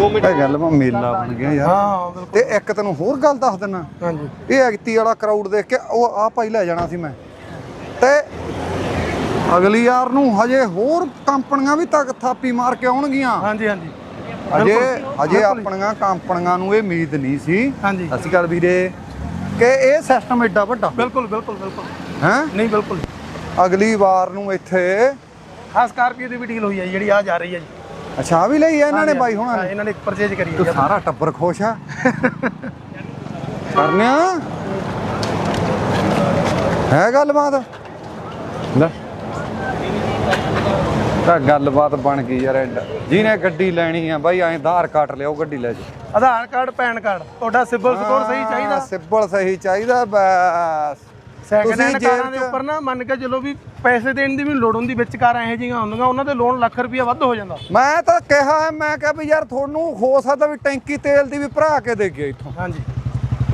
ਇਹ ਗੱਲ ਮੈਂ ਮੇਲਾ ਬਣ ਗਿਆ ਯਾਰ। ਹਾਂ ਬਿਲਕੁਲ। ਤੇ ਇੱਕ ਤੈਨੂੰ ਹੋਰ ਗੱਲ ਦੱਸ ਦਿੰਨਾ। ਹਾਂਜੀ। ਇਹ ਐਗਤੀ ਵਾਲਾ ਕਰਾਊਡ ਦੇਖ ਕੇ ਉਹ ਆ ਭਾਈ ਲੈ ਜਾਣਾ ਸੀ ਮੈਂ। ਤੇ ਅਗਲੀ ਯਾਰ ਨੂੰ ਹਜੇ ਹੋਰ ਕੰਪਨੀਆਂ ਵੀ ਤੱਕ ਥਾਪੀ ਮਾਰ ਕੇ ਆਉਣਗੀਆਂ। ਹਾਂਜੀ ਹਾਂਜੀ। ਅਜੇ ਅਜੇ। ਆਪਣੀਆਂ ਕੰਪਨੀਆਂ ਨੂੰ ਇਹ ਉਮੀਦ ਨਹੀਂ ਸੀ। ਹਾਂਜੀ। ਅਸੀਂ ਗੱਲ ਵੀਰੇ। ਕਿ ਇਹ ਸਿਸਟਮ ਐਡਾ ਵੱਡਾ। ਬਿਲਕੁਲ ਬਿਲਕੁਲ ਬਿਲਕੁਲ। ਹੈ? ਨਹੀਂ ਬਿਲਕੁਲ। ਅਗਲੀ ਵਾਰ ਨੂੰ ਇੱਥੇ। ਖਾਸ ਕਰਕੇ ਦੀ ਵੀ ਡੀਲ ਹੋਈ ਹੈ ਜਿਹੜੀ ਆ ਜਾ ਰਹੀ ਹੈ ਜੀ। ਅੱਛਾ ਆਹ ਵੀ ਲਈ ਆ ਇਹਨਾਂ ਨੇ ਬਾਈ ਹੁਣਾਂ ਹਾਂ, ਨੇ ਇਹਨਾਂ ਨੇ ਪਰਚੇਜ ਕਰੀ ਹੈ ਸਾਰਾ ਟੱਬਰ ਖੁਸ਼ ਆ? ਕਰਨਿਆ? ਹੈ ਗੱਲਬਾਤ? ਲੈ। ਤਾਂ ਗੱਲਬਾਤ ਬਣ ਗਈ ਯਾਰ ਐਡਾ। ਜਿਹਨੇ ਗੱਡੀ ਲੈਣੀ ਆ ਬਾਈ ਐਂ ਆਧਾਰ ਕਾਰਡ ਲਿਆਓ ਗੱਡੀ ਲੈ ਜੀ। ਆਧਾਰ ਕਾਰਡ ਪੈਨ ਕਾਰਡ ਤੁਹਾਡਾ ਸਿਬਲ ਸਕੋਰ ਸਹੀ ਚਾਹੀਦਾ। ਸਿੱਬਲ ਸਹੀ ਚਾਹੀਦਾ ਬਸ। ਸੈਕਿੰਡ ਹੈਂਡ ਕਾਰਾਂ ਦੇ ਉੱਪਰ ਨਾ ਮੰਨ ਕੇ ਚਲੋ ਵੀ ਪੈਸੇ ਦੇਣ ਦੀ ਵੀ ਲੋੜ ਹੁੰਦੀ ਵਿੱਚ ਕਾਰਾਂ ਇਹੋ ਜਿਹੀਆਂ ਹੁੰਦੀਆਂ ਉਹਨਾਂ ਦੇ ਲੋਨ ਲੱਖ ਰੁਪਇਆ ਵੱਧ ਹੋ ਜਾਂਦਾ। ਮੈਂ ਤਾਂ ਕਿਹਾ ਮੈਂ ਕਿਹਾ ਵੀ ਯਾਰ ਤੁਹਾਨੂੰ ਹੋ ਸਕਦਾ ਵੀ ਟੈਂਕੀ ਤੇਲ ਦੀ ਵੀ ਭਰਾ ਕੇ ਦੇ ਗਿਆ ਇੱਥੋਂ। ਹਾਂਜੀ।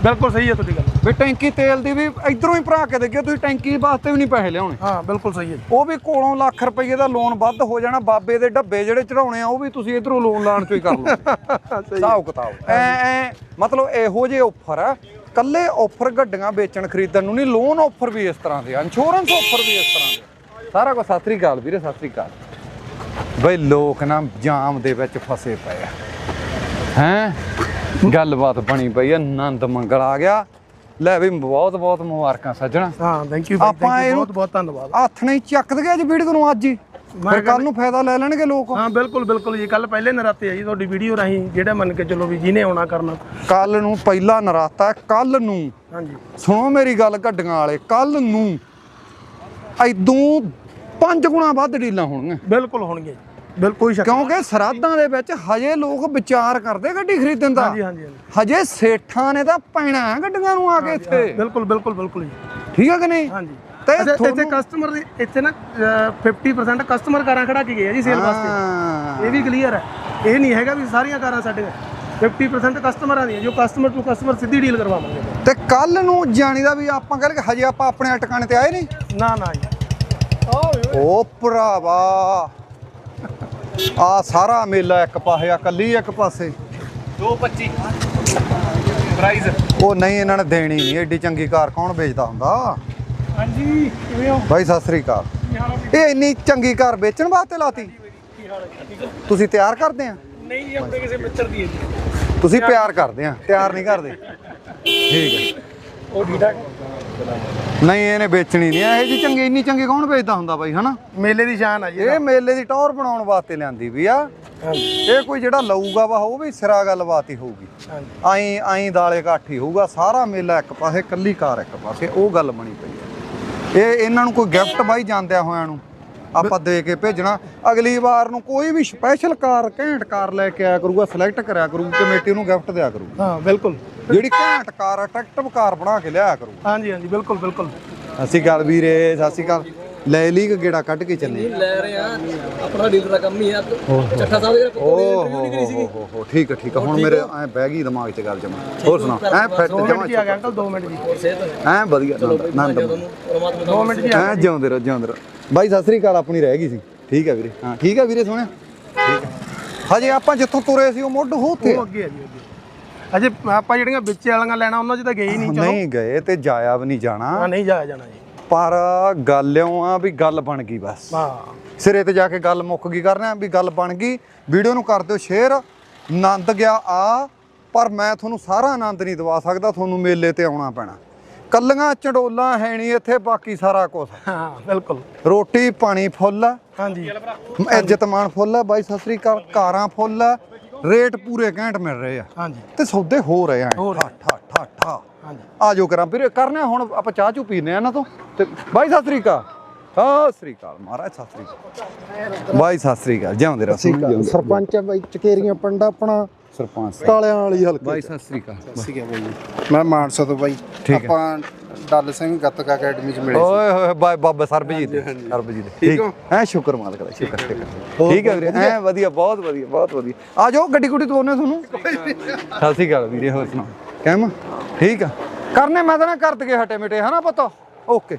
ਬਿਲਕੁਲ ਸਹੀ ਹੈ ਤੁਹਾਡੀ ਗੱਲ। ਵੀ ਟੈਂਕੀ ਤੇਲ ਦੀ ਵੀ ਇਧਰੋਂ ਹੀ ਭਰਾ ਕੇ ਦੇ ਗਿਆ ਤੁਸੀਂ ਟੈਂਕੀ ਵਾਸਤੇ ਵੀ ਨਹੀਂ ਪੈਸੇ ਲਿਆਉਣੇ। ਹਾਂ ਬਿਲਕੁਲ ਸਹੀ ਹੈ। ਉਹ ਵੀ ਕੋਲੋਂ ਲੱਖ ਰੁਪਏ ਦਾ ਲੋਨ ਵੱਧ ਹੋ ਜਾਣਾ ਬਾਬੇ ਦੇ ਡੱਬੇ ਜਿਹੜੇ ਚੜਾਉਣੇ ਆ ਉਹ ਵੀ ਤੁਸੀਂ ਇਧਰੋਂ ਲੋਨ ਲਾਣ ਚੋਂ ਹੀ ਕਰ ਲਓ। ਹਿਸਾਬ ਕਿਤਾਬ। ਐ ਐ ਮਤਲਬ ਇਹੋ ਜਿਹੇ ਆਫਰ ਆ ਕੱਲੇ ਆਫਰ ਗੱਡੀਆਂ ਵੇਚਣ ਖਰੀਦਣ ਨੂੰ ਨਹੀਂ ਲੋਨ ਆਫਰ ਵੀ ਇਸ ਤਰ੍ਹਾਂ ਦੇ ਇੰਸ਼ੋਰੈਂਸ ਆਫਰ ਵੀ ਇਸ ਤਰ੍ਹਾਂ ਦੇ ਸਾਰਾ ਕੁਝ ਸਤਿ ਸ੍ਰੀ ਅਕਾਲ ਵੀਰੇ ਸਤਿ ਸ੍ਰੀ ਅਕਾਲ। ਬਈ ਲੋਕ ਨਾ ਜਾਮ ਦੇ ਵਿੱਚ ਫਸੇ ਪਏ ਆ। ਹੈਂ? ਗੱਲਬਾਤ ਬਣੀ ਪਈ ਆ ਆਨੰਦ ਮੰਗਲ ਆ ਗਿਆ। ਲੈ ਵੀ ਬਹੁਤ ਬਹੁਤ ਮੁਬਾਰਕਾਂ ਸੱਜਣਾ। ਹਾਂ ਥੈਂਕ ਯੂ ਬਹੁਤ ਬਹੁਤ ਧੰਨਵਾਦ। ਹੱਥ ਨਹੀਂ ਚੱਕ ਦਗੇ ਅੱਜ ਵੀਡੀਓ ਨੂੰ ਅੱਜ ਹੀ। ਫਿਰ ਕੱਲ ਨੂੰ ਫਾਇਦਾ ਲੈ ਲੈਣਗੇ ਲੋਕ। ਹਾਂ ਬਿਲਕੁਲ ਬਿਲਕੁਲ ਜੀ। ਕੱਲ ਪਹਿਲੇ ਨਰਾਤੇ ਆ ਜੀ ਤੁਹਾਡੀ ਵੀਡੀਓ ਰਾਹੀਂ ਜਿਹੜਾ ਮੰਨ ਕੇ ਚਲੋ ਵੀ ਜਿਹਨੇ ਆਉਣਾ ਕਰਨਾ। ਕੱਲ ਨੂੰ ਪਹਿਲਾ ਨਰਾਤਾ ਕੱਲ ਨੂੰ। ਹਾਂਜੀ। ਸੁਣੋ ਮੇਰੀ ਗੱਲ ਗੱਡੀਆਂ ਵਾਲੇ ਕੱਲ ਨੂੰ ਐਦੋਂ ਪੰਜ ਗੁਣਾ ਵੱਧ ਡੀਲਾਂ ਹੋਣਗੀਆਂ। ਬਿਲਕੁਲ ਹੋਣਗੇ ਬਿਲਕੁਲ ਸ਼ੱਕ। ਕਿਉਂਕਿ ਸਰਾਧਾਂ ਦੇ ਵਿੱਚ ਹਜੇ ਲੋਕ ਵਿਚਾਰ ਕਰਦੇ ਗੱਡੀ ਖਰੀਦਣ ਦਾ। ਹਾਂਜੀ ਹਾਂਜੀ ਹਾਂਜੀ। ਸੇਠਾਂ ਨੇ ਤਾਂ ਪੈਣਾ ਗੱਡੀਆਂ ਨੂੰ ਆ ਕੇ ਇੱਥੇ। ਬਿਲਕੁਲ ਬਿਲਕੁਲ ਬਿਲਕੁਲ ਜੀ। ਠੀਕ ਹੈ ਕਿ ਨਹੀਂ? ਹਾਂਜੀ। ਤੇ ਅੱਛਾ, ਇੱਥੇ ਕਸਟਮਰ ਦੀ ਇੱਥੇ ਨਾ ਅਹ, 50% ਕਸਟਮਰ ਕਾਰਾਂ ਖੜਾ ਕੇ ਗਏ ਆ ਜੀ ਸੇਲ ਵਾਸਤੇ। ਹਾਂ। ਇਹ ਵੀ ਕਲੀਅਰ ਹੈ। ਇਹ ਨਹੀਂ ਹੈਗਾ ਵੀ ਸਾਰੀਆਂ ਕਾਰਾਂ ਸਾਡੀਆਂ 50% ਕਸਟਮਰਾਂ ਦੀਆਂ ਜੋ ਕਸਟਮਰ ਟੂ ਕਸਟਮਰ ਸਿੱਧੀ ਡੀਲ ਕਰਵਾਵਾਂਗੇ ਤੇ ਕੱਲ ਨੂੰ ਜਾਣੀ ਦਾ ਵੀ ਆਪਾਂ ਕਹਿੰਦੇ ਹਜੇ ਆਪਾਂ ਆਪਣੇ ਟਿਕਾਣੇ ਤੇ ਆਏ ਨਹੀਂ? ਨਾ ਨਾ ਜੀ। ਓ ਭਰਾਵਾ। ਆ ਸਾਰਾ ਮੇਲਾ ਇੱਕ ਪਾਸੇ ਆ ਕੱਲੀ ਇੱਕ ਪਾਸੇ। 225 ਪ੍ਰਾਈਸ ਉਹ ਨਹੀਂ ਇਹਨਾਂ ਨੇ ਦੇਣੀ ਨਹੀਂ। ਐਡੀ ਚੰਗੀ ਕਾਰ ਕੌਣ ਵੇਚਦਾ ਹੁੰਦਾ? ਹਾਂਜੀ ਕਿਵੇਂ ਹੋ? ਬਾਈ ਸਤਿ ਸ੍ਰੀ ਅਕਾਲ। ਇਹ ਇੰਨੀ ਚੰਗੀ ਕਾਰ ਵੇਚਣ ਵਾਸਤੇ ਲਾਤੀ? ਤੁਸੀਂ ਤਿਆਰ ਕਰਦੇ ਆ? ਨਹੀਂ ਜੀ ਆਪਣੇ ਕਿਸੇ ਮਿੱਤਰ ਦੀ ਹੈ ਜੀ। ਤੁਸੀਂ ਪਿਆਰ ਕਰਦੇ ਆ ਤਿਆਰ ਨਹੀਂ ਕਰਦੇ? ਠੀਕ ਹੈ। ਉਹ ਠੀਕ ਠਾਕ? ਨਹੀਂ ਇਹਨੇ ਵੇਚਣੀ ਨਹੀਂ ਇਹ ਜੀ ਚੰਗੀ ਇੰਨੀ ਚੰਗੀ ਕੌਣ ਵੇਚਦਾ ਹੁੰਦਾ ਬਾਈ ਹਨਾ? ਮੇਲੇ ਦੀ ਸ਼ਾਨ ਆ ਜੀ ਇਹ ਮੇਲੇ ਦੀ ਟੌਰ ਬਣਾਉਣ ਵਾਸਤੇ ਲਿਆਂਦੀ ਵੀ ਆ। ਇਹ ਕੋਈ ਜਿਹੜਾ ਲਊਗਾ ਵਾ ਉਹ ਵੀ ਸਿਰਾ ਗੱਲਬਾਤ ਹੀ ਹੋਊਗੀ। ਹਾਂਜੀ। ਆਈ ਆਈ ਦਾਲੇ ਕਾਠੀ ਹੋਊਗਾ। ਸਾਰਾ ਮੇਲਾ ਇੱਕ ਪਾਸੇ ਕੱਲੀ ਕਾਰ ਇੱਕ ਪਾਸੇ ਉਹ ਗੱਲ ਬਣੀ ਪਈ ਇਹ ਇਹਨਾਂ ਨੂੰ ਕੋਈ ਗਿਫਟ ਬਾਈ ਜਾਂਦਿਆਂ ਹੋਇਆਂ ਨੂੰ ਆਪਾਂ ਦੇ ਕੇ ਭੇਜਣਾ। ਅਗਲੀ ਵਾਰ ਨੂੰ ਕੋਈ ਵੀ ਸਪੈਸ਼ਲ ਕਾਰ ਘੈਂਟ ਕਾਰ ਲੈ ਕੇ ਆਇਆ ਕਰੂਗਾ ਸਿਲੈਕਟ ਕਰਿਆ ਕਰੂਗਾ ਕਮੇਟੀ ਨੂੰ ਗਿਫਟ ਦਿਆ ਕਰੂਗੀ। ਹਾਂ ਬਿਲਕੁਲ। ਜਿਹੜੀ ਘੈਂਟ ਕਾਰ ਅਟਰੈਕਟਿਵ ਕਾਰ ਬਣਾ ਕੇ ਲਿਆਇਆ ਕਰੂਗਾ। ਹਾਂਜੀ ਹਾਂਜੀ ਬਿਲਕੁਲ ਬਿਲਕੁਲ। ਸਤਿ ਸ਼੍ਰੀ ਅਕਾਲ ਵੀਰੇ ਸਤਿ ਸ਼੍ਰੀ ਅਕਾਲ। ਲੈ ਲਈ ਕਿ ਗੇੜਾ ਕੱਢ ਕੇ ਚੱਲੇ? ਲੈ ਰਹੇ ਆ। ਆਪਣਾ ਡੀਲਰ ਦਾ ਕੰਮ ਹੀ ਆ। ਚੱਠਾ ਸਾਹਿਬ ਦੇ ਓ ਹੋ ਹੋ ਹੋ ਹੋ ਹੋ ਠੀਕ ਹੈ ਠੀਕ ਹੈ ਹੁਣ ਮੇਰੇ ਐ ਬਹਿ ਗਈ ਦਿਮਾਗ 'ਚ ਗੱਲ ਜਮਾ। ਹੋਰ ਸੁਣਾ ਐ ਫਿੱਟ 2 ਜਮਾ ਆ ਗਿਆ ਅੰਕਲ 2 ਮਿੰਟ ਜੀ। ਸਿਹਤ ਐ ਵਧੀਆ ਆਨੰਦ ਆਨੰਦ ਪਰਮਾਤਮਾ 2 ਮਿੰਟ ਜੀ ਐ ਜਿਉਂਦੇ ਰਹੋ ਜਿਉਂਦੇ ਰਹੋ। ਬਾਈ ਸਤਿ ਸ੍ਰੀ ਅਕਾਲ ਆਪਣੀ ਰਹਿ ਗਈ ਸੀ। ਠੀਕ ਹੈ ਵੀਰੇ ਹਾਂ ਠੀਕ ਹੈ ਵੀਰੇ ਸੋਹਣਿਆ? ਠੀਕ ਹੈ ਹਜੇ ਆਪਾਂ ਜਿੱਥੋਂ ਤੁਰੇ ਸੀ ਉਹ ਮੁੱਢ ਹੋ ਉੱਥੇ ਉਹ ਅੱਗੇ ਆ ਜੀ ਅੱਗੇ। ਅਜੇ ਆਪਾਂ ਜਿਹੜੀਆਂ ਵਿੱਚ ਵਾਲੀਆਂ ਲੈਣਾ ਉਹਨਾਂ 'ਚ ਤਾਂ ਗਏ ਹੀ ਨਹੀਂ ਚਲੋ। ਨਹੀਂ ਗਏ ਤੇ ਜਾਇਆ ਵੀ ਨਹੀਂ ਜਾਣਾ। ਹਾਂ ਨਹੀਂ ਜਾਇਆ ਜਾਣਾ ਜੀ। ਪਰ ਗੱਲ ਇਉਂ ਆ ਵੀ ਗੱਲ ਬਣ ਗਈ ਬਸ। ਹਾਂ ਸਿਰੇ ਤੇ ਜਾ ਕੇ ਗੱਲ ਮੁੱਕ ਗਈ ਕਰਨਾ ਵੀ ਗੱਲ ਬਣ ਗਈ। ਵੀਡੀਓ ਨੂੰ ਕਰ ਦਿਓ ਸ਼ੇਅਰ। ਆਨੰਦ ਗਿਆ ਆ ਪਰ ਮੈਂ ਤੁਹਾਨੂੰ ਸਾਰਾ ਆਨੰਦ ਨਹੀਂ ਦਵਾ ਸਕਦਾ ਤੁਹਾਨੂੰ ਮੇਲੇ ਤੇ ਆਉਣਾ ਪੈਣਾ। ਕੱਲੀਆਂ ਚੰਡੋਲਾਂ ਹੈ ਨਹੀਂ ਇੱਥੇ ਬਾਕੀ ਸਾਰਾ ਕੁਝ ਹਾਂ ਬਿਲਕੁਲ। ਰੋਟੀ ਪਾਣੀ ਫੁੱਲ। ਆ ਹਾਂਜੀ। ਇੱਜ਼ਤ ਮਾਨ ਫੁੱਲ ਆ ਬਾਈ ਸਤਿ ਸ੍ਰੀ ਅਕਾਲ ਕਾਰਾਂ ਫੁੱਲ। ਆ ਰੇਟ ਪੂਰੇ ਘੈਂਟ ਮਿਲ ਰਹੇ ਆ। ਹਾਂਜੀ। ਤੇ ਸੌਦੇ ਹੋ ਰਹੇ ਆ। ਠਾ ਠਾ ਠਾ ਠਾ। ਆ ਜੋ ਕਰਾਂ। ਵੀਰੇ ਕਰਨੇ ਆ ਹੁਣ ਆਪਾਂ ਚਾਹ ਚੂ ਪੀਨੇ ਆ ਇਹਨਾਂ ਤੋਂ। ਤੇ ਬਾਈ ਸਤਿ ਸ੍ਰੀ ਅਕਾਲ। ਸਤਿ ਸ੍ਰੀ ਅਕਾਲ ਮਹਾਰਾਜ ਸਤਿ ਸ੍ਰੀ ਅਕਾਲ। ਬਾਈ ਸਤਿ ਸ੍ਰੀ ਅਕਾਲ। ਜਿਉਂਦੇ ਰਹੋ। ਸਰਪੰਚ ਹੈ ਬਾਈ ਚਕੇਰੀਆਂ ਪਿੰਡ ਆਪਣਾ। ਸਰਪੰਚ। ਸਾਹਿਬ। ਕਾਲਿਆਂ ਵਾਲੀ ਹਲਕੇ ਬਾਈ ਸਤਿ ਸ੍ਰੀ ਅਕਾਲ। ਹੈ ਬਾਈ ਮੈਂ ਮਾਨਸਾ ਤੋਂ ਬਾਈ। ਠੀਕ ਹੈ। ਆਪਾਂ ਡੱਲ ਸਿੰਘ ਗੱਤਕਾ ਅਕੈਡਮੀ ਚ ਮਿਲੇ ਸੀ। ਓਏ ਹੋਏ ਬਾਈ ਬਾਬਾ ਸਰਬਜੀਤ ਸਰਬਜੀਤ ਠੀਕ ਐ ਸ਼ੁਕਰ ਮਾਲਕ ਦਾ ਸ਼ੁਕਰ ਸ਼ੁਕਰ। ਠੀਕ ਹੈ ਵੀਰੇ। ਐ ਵਧੀਆ ਬਹੁਤ ਵਧੀਆ ਬਹੁਤ ਵਧੀਆ। ਆ ਜਾਓ ਗੱਡੀ ਗੁੱਡੀ ਤੋਰਨੇ ਤੁਹਾਨੂੰ। ਸਤਿ ਸ੍ਰੀ ਅਕਾਲ ਵੀਰੇ ਹੋਰ ਸੁਣਾਓ। ਕਹਿਮ ਠੀਕ ਆ। ਕਰਨੇ ਮੈਂ ਤਾਂ ਨਾ ਕਰ ਕੇ ਹਟੇ ਮਿਟੇ ਹਨਾ ਪਤਾ? ਓਕੇ।